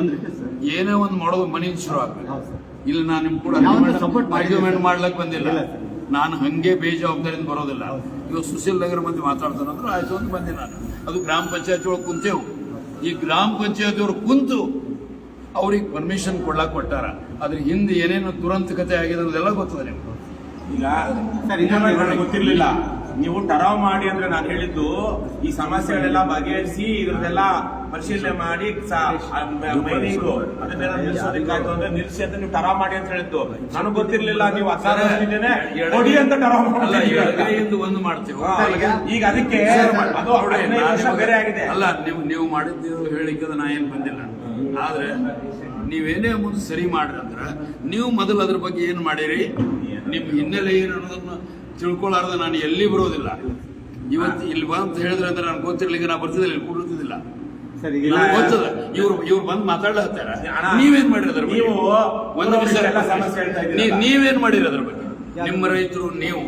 ಏನೇ ಒಂದು ಮಾಡೋದು ಮನೆಯಿಂದ ಶುರು ಆಗ್ಬೇಕು. ಇಲ್ಲಿ ನಾನು ನಿಮ್ ಕೂಡ ಆರ್ಗ್ಯುಮೆಂಟ್ ಮಾಡ್ಲಕ್ ಬಂದಿಲ್ಲ. ನಾನು ಹಂಗೆ ಬೇಜವಾಬ್ದಾರಿಯಿಂದ ಬರೋದಿಲ್ಲ. ಇವಾಗ ಸುಶೀಲ್ ನಗರ ಮಂದಿ ಮಾತಾಡ್ತಾನಂದ್ರೆ ಆಯ್ತು ಅಂತ ಬಂದೆ ನಾನು. ಅದು ಗ್ರಾಮ ಪಂಚಾಯತ್ ಒಳಗೆ ಕುಂತೇವು. ಈ ಗ್ರಾಮ ಪಂಚಾಯತ್ ಅವ್ರು ಕುಂತು ಅವ್ರಿಗೆ ಪರ್ಮಿಷನ್ ಕೊಡ್ಲಾಕ್ ಕೊಟ್ಟಾರ. ಅದ್ರ ಹಿಂದೆ ಏನೇನು ದುರಂತ ಕತೆ ಆಗಿದೆ ಅನ್ನೋದೆಲ್ಲ ಗೊತ್ತದ ನಿಮ್ಗೆ. ಈಗ ಗೊತ್ತಿರ್ಲಿಲ್ಲ. ನೀವು ಟರಾವ್ ಮಾಡಿ ಅಂದ್ರೆ ನಾನು ಹೇಳಿದ್ದು ಈ ಸಮಸ್ಯೆಗಳೆಲ್ಲ ಬಗೆಹರಿಸಿ ಇದ್ರದೆಲ್ಲ ಪರಿಶೀಲನೆ ಮಾಡಿ ಮೈನಿಂಗ್ ಅದನ್ನೆಲ್ಲ ನಿಲ್ಸೋದಕ್ಕಾಯ್ತು ಅಂದ್ರೆ ನಿಲ್ಸಿ ಅಂತ ನೀವು ಟರಾವ್ ಮಾಡಿ ಅಂತ ಹೇಳಿದ್ದು. ನನಗೆ ಗೊತ್ತಿರ್ಲಿಲ್ಲ ನೀವು ಅಸಾರೇನೆ ಕೊಡಿ ಅಂತ ಟರಾವ್ ಮಾಡ್ತಿದ್ದೀರ. ಒಂದು ಮಾಡ್ತೀವಿ? ಈಗ ಅದಕ್ಕೆ ಅದು ಬೇರೆ ಆಗಿದೆ. ಅಲ್ಲ ನೀವು ನೀವು ಮಾಡಿದ್ದು ಹೇಳಿಕ್ಕೆ ನಾ ಏನ್ ಬಂದಿಲ್ಲ. ಆದ್ರೆ ನೀವೇನೇ ಮುಂದೆ ಸರಿ ಮಾಡ್ರಿ ಅಂದ್ರೆ ನೀವು ಮೊದಲು ಅದ್ರ ಬಗ್ಗೆ ಏನ್ ಮಾಡಿರಿ? ನಿಮ್ ಹಿನ್ನೆಲೆ ಏನು ಅನ್ನೋದನ್ನ ತಿಳ್ಕೊಳ್ಳಾರ್ದ ನಾನು ಎಲ್ಲಿ ಬರೋದಿಲ್ಲ. ಇವತ್ತು ಇಲ್ಲಿ ಬಂತ ಅಂತ ಹೇಳಿದ್ರೆ ಅಂದ್ರೆ ನನಗೆ ಗೊತ್ತಿರ್ಲಿಕ್ಕೆ ನಾ ಬರ್ತಿದ್ದಿಲ್ಲ ಇಲ್ಲಿ ನನಗ್ ಗೊತ್ತದ ಇವ್ರು ಇವ್ರು ಬಂದು ಮಾತಾಡ್ಲತ್ತಾರ ಅಣ್ಣ, ನೀವೇನ್ ಮಾಡಿರಿ ಅದ್ರ ಬಗ್ಗೆ? ನೀವು ಒಂದು ನೀವೇನ್ ಮಾಡಿರಿ ಅದ್ರ ಬಗ್ಗೆ ನಿಮ್ಮ ರೈತರು ನೀವು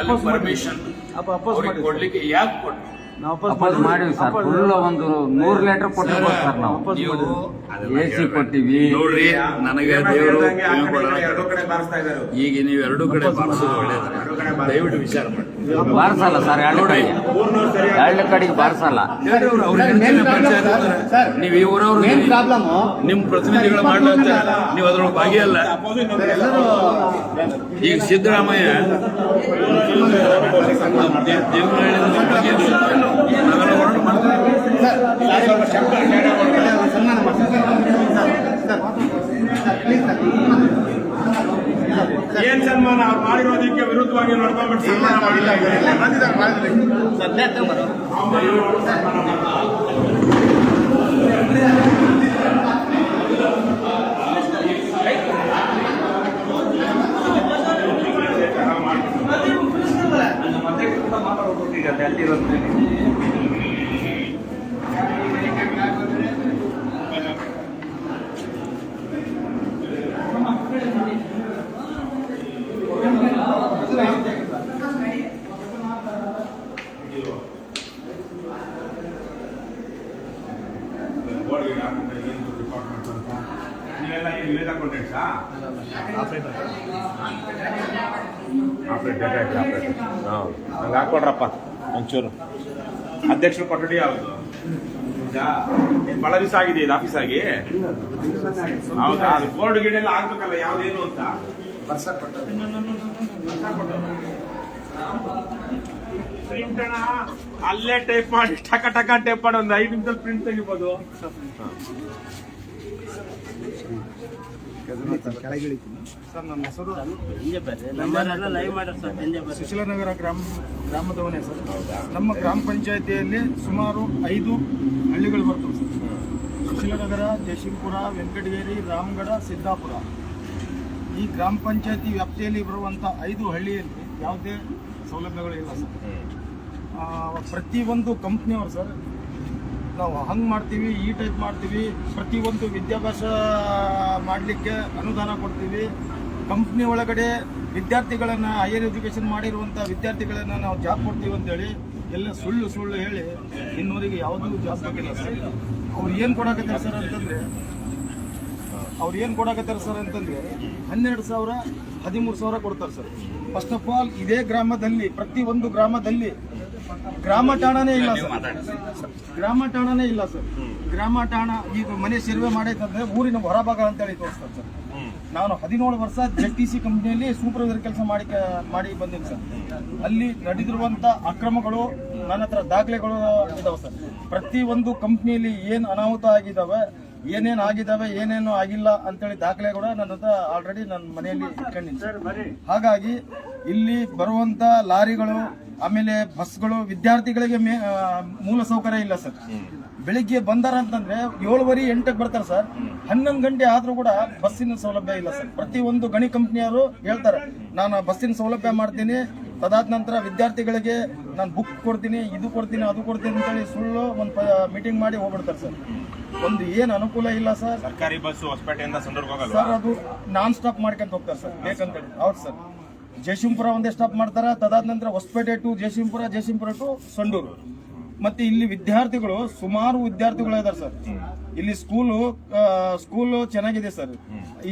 ಅಲ್ಲಿ ಪರ್ಮಿಷನ್ ಕೊಡ್ಲಿಕ್ಕೆ ಯಾಕೆ ಕೊಟ್ಟು ನಾವು ಅಪೋಸ್ ಮಾಡಿವಿ ಸರ್. ಫುಲ್ ಒಂದು ನೂರು ಲೀಟರ್ ಕೊಟ್ಟಿರ್ಬೋದು ಸರ್ ನಾವು. ನೀವು ಎ ಸಿ ಕೊಟ್ಟಿವಿ. ನೋಡ್ರಿ ನನಗೆ ದೇವರು ಕಡೆ ಈ ಕಡೆ ಬಾರಿಸ್ತಾ ಇದ್ದಾರೆ. ಈಗ ನೀವು ಎರಡು ಕಡೆ ಬಾರಿಸೋದು ಒಳ್ಳೇದು. ದಯವಿಟ್ಟು ವಿಚಾರ ಮಾಡಿ ಬಾರ್ಸಲ್ಲ ಸರ್ ಎರಡು ನೋಡಿ. ಕಡೆಗೆ ಊರ್ನವ್ರು ಸರಿಯಾಗಿ ಎರಡು ಕಡೆಗೆ ಬಾರ್ಸಲ್ಲ ನೀವು ಈ ಊರವ್ರು ನಿಮ್ ಪ್ರತಿನಿಧಿಗಳು ಮಾಡ್ಲತ್ತಾರ ನೀವು ಅದ್ರೊಳಗೆ ಭಾಗಿಯಲ್ಲ ಈಗ ಸಿದ್ದರಾಮಯ್ಯ ದೇವ್ರು ಹೇಳಿದ ಬಗ್ಗೆ ನಾವೆಲ್ಲ ಹೋರಾಟ ಮಾಡ್ತೀವಿ ಏನ್ ಸನ್ಮಾನ ಅವ್ರು ಮಾಡಿರೋದಕ್ಕೆ ವಿರುದ್ಧವಾಗಿ ನೋಡ್ಕೊಂಡ್ಬಿಟ್ಟು ಸನ್ಮಾನ ಮಾಡಿಲ್ಲ ನೀವೆಲ್ಲ ಏನು ಅಕೌಂಟೆಂಟ್ಸಾ ನಂಗೆ ಹಾಕೊಡ್ರಪ್ಪ ಒಂಚೂರು. ಅಧ್ಯಕ್ಷರು ಕೊಠಡಿ ಯಾವುದು? ಏನ್ ಬಹಳ ದಿವಸ ಆಗಿದೆ ಇದು ಆಫೀಸ್ ಆಗಿ? ಹೌದಾ? ಅದು ಬೋರ್ಡ್ ಗಿಡ ಎಲ್ಲ ಆಗ್ಬೇಕಲ್ಲ ಯಾವ್ದೇನು ಅಂತ? ಪ್ರಿಂಟ್ ಅಣ್ಣ ಅಲ್ಲೇ ಟೈಪ್ ಮಾಡಿ ಟಕ ಟಕ ಟೈಪ್ ಮಾಡಿ ಒಂದು ಐದು ನಿಮಿಷದಲ್ಲಿ ಪ್ರಿಂಟ್ ತೆಗಿಬೋದು. ಸರ್ ನನ್ನ ಹೆಸರು ಸುಶೀಲನಗರ ಗ್ರಾಮ ಗ್ರಾಮದವನೇ ಸರ್. ನಮ್ಮ ಗ್ರಾಮ ಪಂಚಾಯತಿಯಲ್ಲಿ ಸುಮಾರು ಐದು ಹಳ್ಳಿಗಳು ಬರ್ತವೆ ಸರ್. ಸುಶೀಲನಗರ ಜಯಶಿಂಪುರ ವೆಂಕಟಗೇರಿ ರಾಮಗಡ ಸಿದ್ದಾಪುರ. ಈ ಗ್ರಾಮ ಪಂಚಾಯತಿ ವ್ಯಾಪ್ತಿಯಲ್ಲಿ ಬರುವಂಥ ಐದು ಹಳ್ಳಿಯಲ್ಲಿ ಯಾವುದೇ ಸೌಲಭ್ಯಗಳು ಇಲ್ಲ ಸರ್. ಪ್ರತಿಯೊಂದು ಕಂಪ್ನಿಯವರು ಸರ್ ನಾವು ಹಂಗೆ ಮಾಡ್ತೀವಿ, ಈ ಟೈಪ್ ಮಾಡ್ತೀವಿ. ಪ್ರತಿಯೊಂದು ವಿದ್ಯಾಭ್ಯಾಸ ಮಾಡಲಿಕ್ಕೆ ಅನುದಾನ ಕೊಡ್ತೀವಿ. ಕಂಪ್ನಿ ಒಳಗಡೆ ವಿದ್ಯಾರ್ಥಿಗಳನ್ನು ಹೈಯರ್ ಎಜುಕೇಷನ್ ಮಾಡಿರುವಂಥ ವಿದ್ಯಾರ್ಥಿಗಳನ್ನು ನಾವು ಜಾಬ್ ಕೊಡ್ತೀವಿ ಅಂತೇಳಿ ಎಲ್ಲ ಸುಳ್ಳು ಸುಳ್ಳು ಹೇಳಿ ಇನ್ನೂರಿಗೆ ಯಾವುದೂ ಜಾಬ್ ಕೊಟ್ಟಿಲ್ಲ ಸರ್. ಅವ್ರು ಏನು ಕೊಡಕತ್ತಾರೆ ಸರ್ ಅಂತಂದರೆ, ಅವ್ರು ಏನು ಕೊಡಕತ್ತಾರೆ ಸರ್ ಅಂತಂದರೆ ಹನ್ನೆರಡು ಸಾವಿರ, ಹದಿಮೂರು ಸಾವಿರ ಕೊಡ್ತಾರೆ ಸರ್. ಫಸ್ಟ್ ಆಫ್ ಆಲ್ ಇದೇ ಗ್ರಾಮದಲ್ಲಿ, ಪ್ರತಿಯೊಂದು ಗ್ರಾಮದಲ್ಲಿ ಗ್ರಾಮ ಠಾಣನೇ ಇಲ್ಲ ಸರ್. ಗ್ರಾಮ ಠಾಣನೇ ಇಲ್ಲ ಸರ್. ಗ್ರಾಮ ಠಾಣ ಈಗ ಮನೆ ಸರ್ವೆ ಮಾಡೈತಂದ್ರೆ ಊರಿನ ಹೊರಭಾಗ ಅಂತೇಳಿ ತೋರಿಸ್ತಾರೆ ಸರ್. ನಾನು ಹದಿನೇಳು ವರ್ಷ ಜೆ ಟಿ ಸಿ ಕಂಪ್ನಿಯಲ್ಲಿ ಸೂಪರ್ವೈಸರ್ ಕೆಲಸ ಮಾಡಿ ಮಾಡಿ ಬಂದೀನಿ ಸರ್. ಅಲ್ಲಿ ನಡೆದಿರುವಂಥ ಅಕ್ರಮಗಳು ನನ್ನ ಹತ್ರ ದಾಖಲೆಗಳು ಇದಾವೆ ಸರ್. ಪ್ರತಿ ಒಂದು ಕಂಪ್ನಿಯಲ್ಲಿ ಏನು ಅನಾಹುತ ಆಗಿದ್ದಾವೆ ಏನೇನು ಆಗಿದ್ದಾವೆ ಏನೇನು ಆಗಿಲ್ಲ ಅಂತೇಳಿ ದಾಖಲೆ ಕೂಡ ನನ್ನ ಹತ್ರ ಆಲ್ರೆಡಿ ನನ್ನ ಮನೆಯಲ್ಲಿ ಇಟ್ಕೊಂಡಿದ್ದೀನಿ ಸರ್. ಹಾಗಾಗಿ ಇಲ್ಲಿ ಬರುವಂತ ಲಾರಿಗಳು ಆಮೇಲೆ ಬಸ್ಗಳು ವಿದ್ಯಾರ್ಥಿಗಳಿಗೆ ಮೇ ಮೂಲ ಸೌಕರ್ಯ ಇಲ್ಲ ಸರ್. ಬೆಳಿಗ್ಗೆ ಬಂದಾರ ಅಂತಂದ್ರೆ ಏಳುವರೆ ಎಂಟಕ್ಕೆ ಬರ್ತಾರೆ ಸರ್. ಹನ್ನೊಂದು ಗಂಟೆ ಆದ್ರೂ ಕೂಡ ಬಸ್ಸಿನ ಸೌಲಭ್ಯ ಇಲ್ಲ ಸರ್. ಪ್ರತಿ ಒಂದು ಗಣಿ ಕಂಪ್ನಿಯವರು ಹೇಳ್ತಾರೆ ನಾನು ಬಸ್ಸಿನ ಸೌಲಭ್ಯ ಮಾಡ್ತೀನಿ. ತದಾದ ನಂತರ ವಿದ್ಯಾರ್ಥಿಗಳಿಗೆ ನಾನು ಬುಕ್ ಕೊಡ್ತೀನಿ ಇದು ಕೊಡ್ತೀನಿ ಅದು ಕೊಡ್ತೀನಿ ಅಂತೇಳಿ ಸುಳ್ಳು ಒಂದು ಮೀಟಿಂಗ್ ಮಾಡಿ ಹೋಗ್ಬಿಡ್ತಾರೆ ಸರ್. ಒಂದು ಏನು ಅನುಕೂಲ ಇಲ್ಲ ಸರ್. ಸರ್ಕಾರಿ ಬಸ್ ಹೊಸಪೇಟೆಯಿಂದ ಸರ್ ಅದು ನಾನ್ ಸ್ಟಾಪ್ ಮಾಡ್ಕೊಂತ ಹೋಗ್ತಾರೆ ಸರ್ ಬೇಕಂತೇಳಿ ಹೌದು ಸರ್. ಜಯಶಿಂಪುರ ಒಂದೇ ಸ್ಟಾಪ್ ಮಾಡ್ತಾರೆ. ತದಾದ ನಂತರ ಹೊಸಪೇಟೆ ಟು ಜಯಶಿಂಪುರ ಜಯಶಿಂಪುರ ಟು ಸಂಡೂರು. ಮತ್ತೆ ಇಲ್ಲಿ ವಿದ್ಯಾರ್ಥಿಗಳು ಸುಮಾರು ವಿದ್ಯಾರ್ಥಿಗಳು ಇದಾರೆ ಸರ್. ಇಲ್ಲಿ ಸ್ಕೂಲು ಸ್ಕೂಲ್ ಚೆನ್ನಾಗಿದೆ ಸರ್.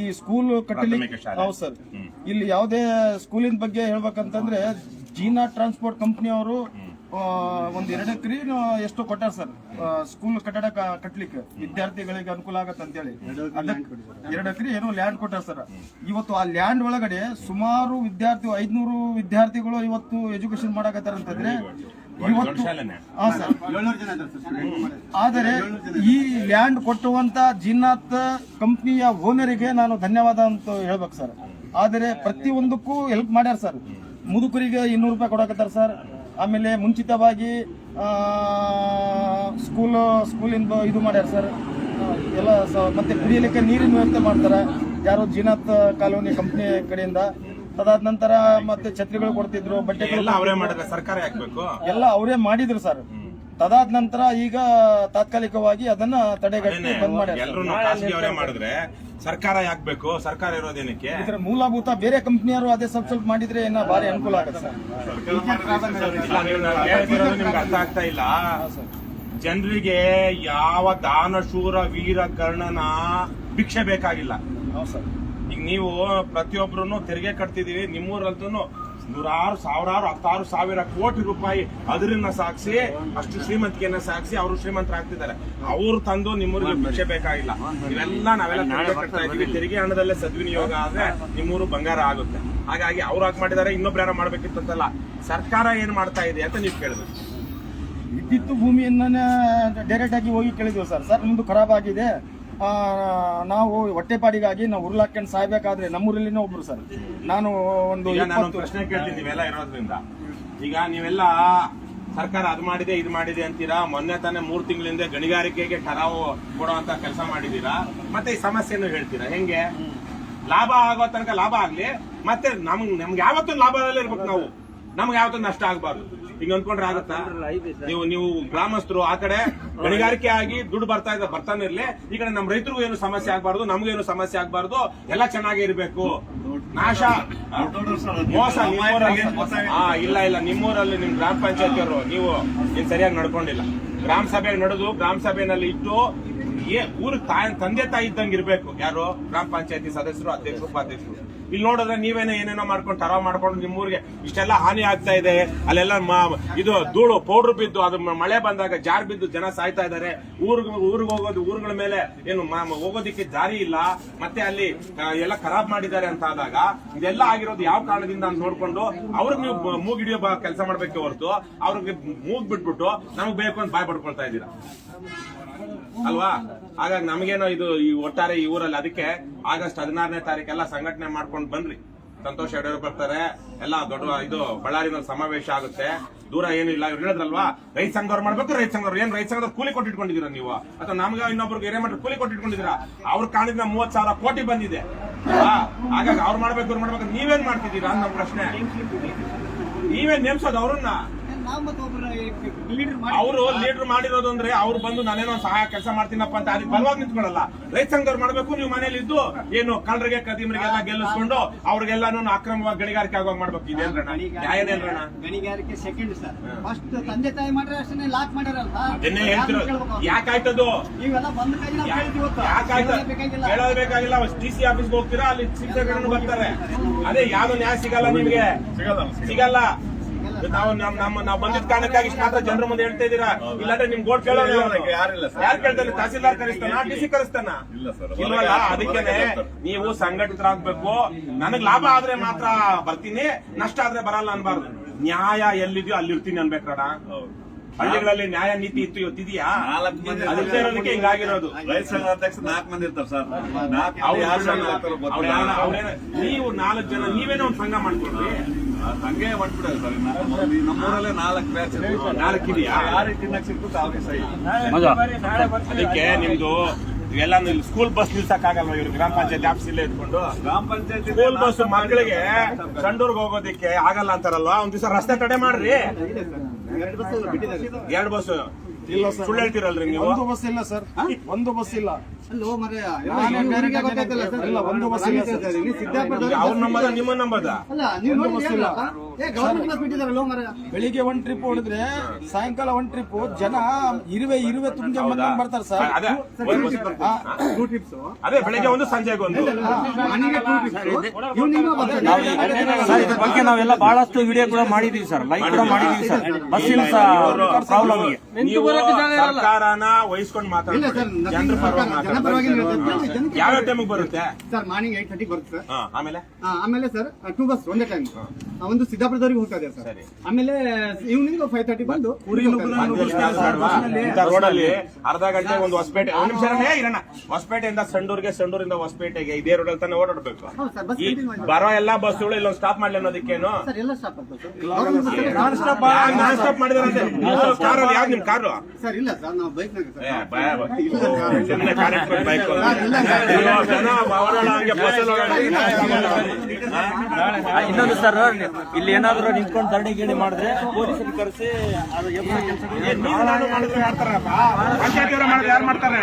ಈ ಸ್ಕೂಲ್ ಕಟ್ಟಲಿಕ್ಕೆ ಹೌದು ಸರ್. ಇಲ್ಲಿ ಯಾವುದೇ ಸ್ಕೂಲಿನ ಬಗ್ಗೆ ಹೇಳ್ಬೇಕಂತಂದ್ರೆ ಜೀನಾ ಟ್ರಾನ್ಸ್ಪೋರ್ಟ್ ಕಂಪ್ನಿಯವರು ಒಂದ್ ಎರಡು ಎಕರೆ ಎಷ್ಟು ಕೊಟ್ಟಾರ ಸರ್? ಸ್ಕೂಲ್ ಕಟ್ಟಡ ಕಟ್ಟಲಿಕ್ಕೆ ಕಟ್ಲಿಕ್ಕೆ ವಿದ್ಯಾರ್ಥಿಗಳಿಗೆ ಅನುಕೂಲ ಆಗತ್ತೆ ಅಂತೇಳಿ. ಎರಡು ಎಕರೆ ಏನೋ ಲ್ಯಾಂಡ್ ಕೊಟ್ಟಾರ ಸರ್. ಇವತ್ತು ಆ ಲ್ಯಾಂಡ್ ಒಳಗಡೆ ಸುಮಾರು ವಿದ್ಯಾರ್ಥಿ ಐದ್ನೂರು ವಿದ್ಯಾರ್ಥಿಗಳು ಇವತ್ತು ಎಜುಕೇಶನ್ ಮಾಡಕತ್ತಾರ ಅಂತಂದ್ರೆ ಇವತ್ತು. ಹಾ ಸರ್. ಏಳ್ನೂರು ಜನ ಇದ್ದಾರೆ ಸರ್ ಆದರೆ ಈ ಲ್ಯಾಂಡ್ ಕೊಟ್ಟುವಂತ ಜಿನ್ನಾತ್ ಕಂಪ್ನಿಯ ಓನರಿಗೆ ನಾನು ಧನ್ಯವಾದ ಅಂತ ಹೇಳ್ಬೇಕು ಸರ್. ಆದರೆ ಪ್ರತಿಯೊಂದಕ್ಕೂ ಹೆಲ್ಪ್ ಮಾಡ್ಯಾರ ಸರ್. ಮುದುಕರಿಗೆ ಇನ್ನೂರು ರೂಪಾಯಿ ಕೊಡಕತ್ತಾರ ಸರ್. ಆಮೇಲೆ ಮುಂಚಿತವಾಗಿ ಸ್ಕೂಲ್ ಸ್ಕೂಲಿಂದ ಇದು ಮಾಡ್ಯಾರ ಸರ್ ಎಲ್ಲ ಸ- ಮತ್ತೆ ಕುಡಿಯಲಿಕ್ಕೆ ನೀರಿನ ವ್ಯವಸ್ಥೆ ಮಾಡ್ತಾರೆ. ಯಾರೋ ಜೀನಾಥ್ ಕಾಲೋನಿ ಕಂಪ್ನಿ ಕಡೆಯಿಂದ. ಅದಾದ ನಂತರ ಮತ್ತೆ ಛತ್ರಿಗಳು ಕೊಡ್ತಿದ್ರು ಬಟ್ಟೆಗಳು ಎಲ್ಲ ಅವರೇ ಮಾಡಿದ್ರು ಸರ್ಕಾರ ಹಾಕ್ಬೇಕು ಎಲ್ಲ ಅವರೇ ಮಾಡಿದ್ರು ಸರ್ ತದಾದ ನಂತರ ಈಗ ತಾತ್ಕಾಲಿಕವಾಗಿ ಅದನ್ನ ತಡೆಗಟ್ಟಿ ಬಂದ್ ಮಾಡ್ಯಾರ ಮಾಡಿದ್ರೆ ಸರ್ಕಾರ ಯಾಕ್ಬೇಕು? ಸರ್ಕಾರ ಇರೋದೇನಕ್ಕೆ ಇದ್ರ ಮೂಲಭೂತ ಬೇರೆ ಕಂಪ್ನಿಯವರು ಅದೇ ಸ್ವಲ್ಪ ಸ್ವಲ್ಪ ಮಾಡಿದ್ರೆ ಇನ್ನ ಭಾರಿ ಅನುಕೂಲ ಆಗುತ್ತೆ ಸರ್. ಅರ್ಥ ಆಗ್ತಾ ಇಲ್ಲ ಜನರಿಗೆ ಯಾವ ದಾನಶೂರ ವೀರ ಕರ್ಣನ ಭಿಕ್ಷೆ ಬೇಕಾಗಿಲ್ಲ. ಹೌದು ಸರ್. ಈಗ ನೀವು ಪ್ರತಿಯೊಬ್ರು ತೆರಿಗೆ ಕಟ್ತಿದೀವಿ ನಿಮ್ಮೂರಂತೂ ನೂರಾರು ಸಾವಿರಾರು ಹತ್ತಾರು ಸಾವಿರ ಕೋಟಿ ರೂಪಾಯಿ ಅದರಿಂದ ಸಾಕ್ಷಿ ಅಷ್ಟು ಶ್ರೀಮಂತಿಕೆಯನ್ನ ಸಾಕ್ಷಿ ಅವರು ಶ್ರೀಮಂತರಾಗ್ತಿದ್ದಾರೆ. ಅವ್ರು ತಂದು ನಿಮ್ಮೂರಿಗೆ ಭಿಕ್ಷೆ ಬೇಕಾಗಿಲ್ಲ. ಇವೆಲ್ಲ ನಾವೆಲ್ಲ ತೆರಿಗೆ ಕಟ್ತಾ ಇದೀವಿ ತೆರಿಗೆ ಹಣದಲ್ಲೇ ಸದ್ವಿನಿಯೋಗ ಆದ್ರೆ ನಿಮ್ಮೂರು ಬಂಗಾರ ಆಗುತ್ತೆ. ಹಾಗಾಗಿ ಅವ್ರು ಹಾಗೆ ಮಾಡಿದ್ದಾರೆ ಇನ್ನೊಬ್ರು ಯಾರೋ ಮಾಡ್ಬೇಕಿತ್ತಂತಲ್ಲ ಸರ್ಕಾರ ಏನ್ ಮಾಡ್ತಾ ಇದೆ ಅಂತ ನೀವು ಕೇಳಿದ್ರು ಇದ್ದಿತ್ತು ಭೂಮಿಯನ್ನ ಡೈರೆಕ್ಟ್ ಆಗಿ ಹೋಗಿ ಕೇಳಿದ್ವಿ ಸರ್. ಸರ್ ನಿಮ್ದು ಖರಾಬ್ ಆಗಿದೆ. ನಾವು ಹೊಟ್ಟೆಪಾಡಿಗಾಗಿ ನಾವು ಉರುಳಾಕೊಂಡು ಸಾಯ್ಬೇಕಾದ್ರೆ ನಮ್ಮೂರಲ್ಲಿನ ಒಬ್ರು ಸರ್. ನಾನು ಒಂದು ಈಗ ನಾನು ಇಪ್ಪತ್ತು ಪ್ರಶ್ನೆ ಕೇಳ್ತೀನಿ ನೀವೆಲ್ಲ ಇರೋದ್ರಿಂದ. ಈಗ ನೀವೆಲ್ಲ ಸರ್ಕಾರ ಅದು ಮಾಡಿದೆ ಇದು ಮಾಡಿದೆ ಅಂತೀರಾ? ಮೊನ್ನೆ ತಾನೇ ಮೂರ್ ತಿಂಗಳಿಂದ ಗಣಿಗಾರಿಕೆಗೆ ಕರಾವು ಕೊಡುವಂತ ಕೆಲಸ ಮಾಡಿದೀರಾ? ಮತ್ತೆ ಈ ಸಮಸ್ಯೆಯನ್ನು ಹೇಳ್ತೀರಾ? ಹೆಂಗೆ? ಲಾಭ ಆಗೋ ತನಕ ಲಾಭ ಆಗ್ಲಿ ಮತ್ತೆ ನಮ್ಗೆ ನಮ್ಗೆ ಯಾವತ್ತೂ ಲಾಭದಲ್ಲಿ ಇರ್ಬೇಕು ನಾವು. ನಮ್ಗೆ ಯಾವತ್ತೂ ನಷ್ಟ ಆಗ್ಬಾರ್ದು. ಹಿಂಗ ಅನ್ಕೊಂಡ್ರೆ ಆಗುತ್ತಾ? ನೀವು ನೀವು ಗ್ರಾಮಸ್ಥರು ಆ ಕಡೆ ಗಣಿಗಾರಿಕೆ ಆಗಿ ದುಡ್ಡು ಬರ್ತಾ ಇದೆ ಬರ್ತಾನೆ ಇರ್ಲಿ. ಈ ಕಡೆ ನಮ್ಮ ರೈತರಿಗೂ ಏನು ಸಮಸ್ಯೆ ಆಗ್ಬಾರ್ದು ಏನು ಸಮಸ್ಯೆ ಆಗ್ಬಾರ್ದು ಎಲ್ಲ ಚೆನ್ನಾಗೇ ಇರ್ಬೇಕು. ನಾಶ. ಮೋಸ ನಿಮ್ಮೂರಲ್ಲಿ. ಹಾ ಇಲ್ಲ ಇಲ್ಲ ನಿಮ್ಮೂರಲ್ಲಿ ನಿಮ್ ಗ್ರಾಮ ಪಂಚಾಯತಿಯವರು ನೀವು ಏನ್ ಸರಿಯಾಗಿ ನಡ್ಕೊಂಡಿಲ್ಲ. ಗ್ರಾಮ ಸಭೆ ನಡೆದು ಗ್ರಾಮ ಸಭೆನಲ್ಲಿ ಇಟ್ಟು ಊರು ಊರ್ ತಾಯಿ ತಂದೆ ತಾಯಿ ಇದ್ದಂಗೆ ಇರ್ಬೇಕು. ಯಾರು? ಗ್ರಾಮ ಪಂಚಾಯತಿ ಸದಸ್ಯರು ಅಧ್ಯಕ್ಷರು ಉಪಾಧ್ಯಕ್ಷರು. ಇಲ್ಲಿ ನೋಡಿದ್ರೆ ನೀವೇನೋ ಏನೇನೋ ಮಾಡ್ಕೊಂಡು ತರ ಮಾಡ್ಕೊಂಡು ನಿಮ್ಮೂರಿಗೆ ಇಷ್ಟೆಲ್ಲ ಹಾನಿ ಆಗ್ತಾ ಇದೆ. ಅಲ್ಲೆಲ್ಲ ಇದು ಧೂಳು ಪೌಡ್ರ್ ಬಿದ್ದು ಅದು ಮಳೆ ಬಂದಾಗ ಜಾರ್ ಬಿದ್ದು ಜನ ಸಾಯ್ತಾ ಇದ್ದಾರೆ. ಊರ್ಗ, ಊರಿಗೆ ಹೋಗೋದು, ಊರುಗಳ ಮೇಲೆ ಏನು ಹೋಗೋದಿಕ್ಕೆ ದಾರಿ ಇಲ್ಲ. ಮತ್ತೆ ಅಲ್ಲಿ ಎಲ್ಲ ಖರಾಬ್ ಮಾಡಿದ್ದಾರೆ ಅಂತ ಆದಾಗ ಇದೆಲ್ಲ ಆಗಿರೋದು ಯಾವ ಕಾರಣದಿಂದ ಅಂತ ನೋಡ್ಕೊಂಡು ಅವ್ರಿಗೆ ನೀವು ಮೂಗಿಡಿಯೋ ಕೆಲಸ ಮಾಡ್ಬೇಕೆ ಹೊರತು ಅವ್ರಿಗೆ ಮೂಗ್ ಬಿಟ್ಬಿಟ್ಟು ನಮ್ಗೆ ಬೇಕು ಅಂತ ಬಾಯ್ ಪಡ್ಕೊಳ್ತಾ ಇದ್ದೀರಾ. ಅಲ್ವಾ? ಹಾಗಾಗಿ ನಮಗೇನೋ ಇದು ಈ ಒಟ್ಟಾರೆ ಈ ಊರಲ್ಲಿ ಅದಕ್ಕೆ ಆಗಸ್ಟ್ ಹದಿನಾರನೇ ತಾರೀಕೆಲ್ಲ ಸಂಘಟನೆ ಮಾಡ್ಕೊಂಡು ಬನ್ರಿ. ಸಂತೋಷ್ ಯಡಿಯೂರಪ್ಪ ಬರ್ತಾರೆ. ಎಲ್ಲ ದೊಡ್ಡ ಇದು ಬಳ್ಳಾರಿನಲ್ಲಿ ಸಮಾವೇಶ ಆಗುತ್ತೆ. ದೂರ ಏನಿಲ್ಲ ಇವ್ರು ಹೇಳಿದ್ರಲ್ವಾ? ರೈತ ಸಂಘದವ್ರು ಮಾಡ್ಬೇಕು, ರೈತ ಸಂಘದವ್ರು ಏನ್ ರೈತ ಸಂಘದ ಕೂಲಿ ಕೊಟ್ಟಿಟ್ಕೊಂಡಿದ್ದೀರಾ ನೀವು? ಅಥವಾ ನಮ್ಗೆ ಇನ್ನೊಬ್ರಿಗೆ ಏನೇ ಮಾಡಿ ಕೂಲಿ ಕೊಟ್ಟಿಟ್ಕೊಂಡಿದ್ದೀರಾ? ಅವ್ರ ಕಾಣಿದ ಮೂವತ್ ಸಾವಿರ ಕೋಟಿ ಬಂದಿದೆ? ಹಾಗಾಗಿ ಅವ್ರು ಮಾಡ್ಬೇಕು, ಇವ್ರು ಮಾಡ್ಬೇಕು. ನೀವೇನ್ ಮಾಡ್ತಿದ್ದೀರಾ ನಮ್ಮ ಪ್ರಶ್ನೆ. ನೀವೇನ್ ನೇಮ್ಸೋದು ಅವ್ರನ್ನ. ನಾವು ಮತ್ತೆ ಒಬ್ಬರ ಲೀಡರ್ ಮಾಡಿ ಅವರು ಲೀಡರ್ ಮಾಡಿರೋದು ಅಂದ್ರೆ ಅವ್ರು ಬಂದು ನಾನೇನೋ ಸಹಾಯ ಕೆಲಸ ಮಾಡ್ತೀನಪ್ಪ ಅಂತ ಅದಕ್ಕೆ ಬಲವಾಗಿ ನಿಂತ್ಕೊಳ್ಳಲ್ಲ. ರೈತ ಸಂಘದವ್ರು ಮಾಡ್ಬೇಕು ನೀವು ಮನೇಲಿ ಇದ್ದು ಏನು ಕಳ್ಳರಿಗೆ ಕದಿಮರಿಗೆಲ್ಲ ಗೆಲ್ಲಿಸ್ಕೊಂಡು ಅವ್ರಿಗೆಲ್ಲಾನು ಅಕ್ರಮವಾಗಿ ಗಣಿಗಾರಿಕೆ ಆಗುವಾಗ ಮಾಡ್ಬೇಕು. ಇದೇನ್ರಣ ನ್ಯಾಯನೇನ್ರಣ ಗಣಿಗಾರಿಕೆ ಸೆಕೆಂಡ್ ಸರ್ ಫಸ್ಟ್ ತಂದೆ ತಾಯಿ ಮಾಡ್ರೆ ಅಷ್ಟೇ ಲಾಕ್ ಮಾಡ್ಯಾರಲ್ಲ ಅದನ್ನೇ ಹೇಳ್ತಿರೋ? ಯಾಕಾಯ್ತದು ನೀವೆಲ್ಲ ಬಂದ. ಯಾಕಾಯ್ತು ಹೇಳೋದು ಬೇಕಾಗಿಲ್ಲ. ಡಿ ಸಿ ಆಫೀಸ್ಗೆ ಹೋಗ್ತೀರಾ? ಅಲ್ಲಿ ಶಿಕ್ಷಕರನ್ನು ಬರ್ತಾರೆ. ಅದೇ ಯಾವ್ದು ನ್ಯಾಯ ಸಿಗಲ್ಲ ನಿಮ್ಗೆ? ಸಿಗಲ್ಲ. ನಾವು ನಮ್ ನಮ್ಮ ನಾವು ಬಂದಿದ್ದ ಕಾರಣಕ್ಕಾಗಿ ಇಷ್ಟ ಮಾತ್ರ ಜನರ ಮುಂದೆ ಹೇಳ್ತಾ ಇದೀರಾ ಇಲ್ಲಾಂದ್ರೆ ನಿಮ್ ಗೋಡ್ ಕೇಳೋರು ಯಾರಿಲ್ಲ. ಯಾರು ಕೇಳ್ತಾನೆ ತಹಸೀಲ್ದಾರ್ ಕರೆಸ್ತಾನ? ಡಿ ಸಿ ಕರೆಸ್ತಾನ. ಇಲ್ವಲ್ಲ ಅದಕ್ಕೇನೆ ನೀವು ಸಂಘಟಿತರಾಗ್ಬೇಕು. ನನಗ್ ಲಾಭ ಆದ್ರೆ ಮಾತ್ರ ಬರ್ತೀನಿ ನಷ್ಟ ಆದ್ರೆ ಬರಲ್ಲ ಅನ್ಬಾರ್ದು. ನ್ಯಾಯ ಎಲ್ಲಿದೆಯೋ ಅಲ್ಲಿ ಇರ್ತೀನಿ ಅನ್ಬೇಕಣ್ಣ ಹಳ್ಳಿಗಳಲ್ಲಿ ನ್ಯಾಯ ನೀತಿ ಇತ್ತು ಇವತ್ತಿದೆಯಾ ಅದಕ್ಕೆ ಇರೋದಕ್ಕೆ ಹಿಂಗಾಗಿರೋದು. ಅಧ್ಯಕ್ಷ ನಾಲ್ಕು ಮಂದಿ ಇರ್ತಾರೆ ಸರ್. ನೀವು ನಾಲ್ಕು ಜನ ನೀವೇನೋ ಒಂದು ಸಂಘ ಮಾಡ್ಕೊಳ್ರಿ ಹಂಗೆ ಮಾಡ್ಬಿಡೋದು ಸರ್ ನಮ್ಮೂರಲ್ಲೇ ನಾಲ್ಕು ಬ್ಯಾಚ್ ನಾಲ್ಕು ಇದೆಯಾ? ಯಾರಿಗೆ ತಿನ್ನಕ್ ಸಿಕ್ತು ಅವ್ರಿಗೆ ಸಹಿ ಅದಕ್ಕೆ ನಿಮ್ದು ಇವೆಲ್ಲ ಸ್ಕೂಲ್ ಬಸ್ ನಿಲ್ಸಕ್ಕಾಗಲ್ವಾ ಇವ್ರು? ಗ್ರಾಮ ಪಂಚಾಯತ್ ಆಫೀಸ್ ಇಲ್ಲೇ ಇಟ್ಕೊಂಡು? ಗ್ರಾಮ ಪಂಚಾಯತ್ ಸ್ಕೂಲ್ ಬಸ್ ಮಕ್ಕಳಿಗೆ ಸಂಡೂರ್ಗ್ ಹೋಗೋದಿಕ್ಕೆ ಆಗಲ್ಲ ಅಂತಾರಲ್ವಾ? ಒಂದ್ ದಿವಸ ರಸ್ತೆ ತಡೆ ಮಾಡ್ರಿ. ಎರಡು ಬಸ್ ಇಲ್ಲ ಸರ್. ಸುಳ್ಳು ಹೇಳ್ತೀರಲ್ರಿ ನೀವು? ಒಂದು ಬಸ್ ಇಲ್ಲ ಸರ್. ಒಂದು ಬಸ್ ಇಲ್ಲ. ಅಲ್ಲೋ ಮರ ಇಲ್ಲ, ಒಂದು ಬಸ್ ಇಲ್ಲ ಸರ್. ಸಿದ್ದಾಪುರ ಅವ್ರ ನಂಬದ ನಿಮ್ಮ ನಂಬದ ಅಲ್ಲ ನೀವು ಬಸ್ ಇಲ್ಲ. ಬೆಳಿಗ್ಗೆ ಒಂದ್ ಟ್ರಿಪ್ ಹೊಡೆದ್ರೆ ಸಾಯಂಕಾಲ ಒಂದ್ ಟ್ರಿಪ್ ಜನ ಇರುವೆ ಇರುವೆ ತುಂಬ ಬರ್ತಾರೆ ಸರ್. ಅದೇ ಒಂದು- ಅದೇ ಬೆಳಿಗ್ಗೆ ಸಂಜೆಗೆ ಸರ್ ಇದ್ರ ಬಗ್ಗೆ ನಾವೆಲ್ಲ ಬಹಳಷ್ಟು ವಿಡಿಯೋ ಕೂಡ ಮಾಡಿದೀವಿ ಸರ್. ಲೈಕ್ ಕೂಡ ಮಾಡಿದೀವಿ. ಸರ್. ಬಸ್ಸಿನ ಪ್ರಾಬ್ಲಮ್ ಸರ್ಕಾರನ ವಹಿಸ್ಕೊಂಡು ಸರ್ ಜನರ ಪರವಾಗಿ ಜನ ಪರವಾಗಿ ಮಾತಾಡ್ತಾರೆ ಯಾವ ಟೈಮಿಗೆ ಬರುತ್ತೆ? ಸರ್ ಮಾರ್ನಿಂಗ್ ಏಟ್ ಥರ್ಟಿ ಬರುತ್ತೆ. ಸರ್ ಆಮೇಲೆ? ಆಮೇಲೆ ಸರ್ ಟೂ ಬಸ್ ಒಂದೇ ಟೈಮ್ ಒಂದು ಸಿದ್ದಾಪುರದವರೆಗೆ ಹೋಗ್ತಾ ಇದೆ ಸರ್. ಆಮೇಲೆ ಈವ್ನಿಂಗ್ ಫೈವ್ ತರ್ಟಿ ಬಂದು ರೋಡಲ್ಲಿ ಅರ್ಧ ಗಂಟೆ ಒಂದು ಹೊಸಪೇಟೆ ಒಂದ್ ಇರೋಣ. ಹೊಸಪೇಟೆಯಿಂದ ಸಂಡೂರಿಗೆ ಸಂಡೂರಿಂದ ಹೊಸಪೇಟೆಗೆ ಇದೇ ರೋಡಲ್ಲಿ ತಾನೇ ಓಡಾಡಬೇಕು. ಈ ಬರೋ ಎಲ್ಲಾ ಬಸ್ಗಳು ಇಲ್ಲೊಂದು ಸ್ಟಾಪ್ ಮಾಡ್ಲಿ ಅನ್ನೋದಕ್ಕೇನು? ಸರ್ ಎಲ್ಲ ಸ್ಟಾಪ್ ಆಗ್ತದೆ sir. Non stop non stop ಮಾಡಿದಾರಂತೆ ಕಾರಲ್ಲಿ ಯಾವ್ದು ನಿಮ್ ಕಾರು ಸರ್ ಇಲ್ಲ ಸರ್ ನಾವು ಇನ್ನೊಂದು ಸರ್ ಇಲ್ಲಿ ಏನಾದ್ರು ನಿಂತ್ಕೊಂಡು ಧರಣಿ ಗಿಣಿ ಮಾಡಿದ್ರೆ ಪೊಲೀಸರು ಕರೆಸಿ ಅದು ಎಲ್ಲ ಕೆಲಸ ಯಾರು ಮಾಡ್ತಾರೆ?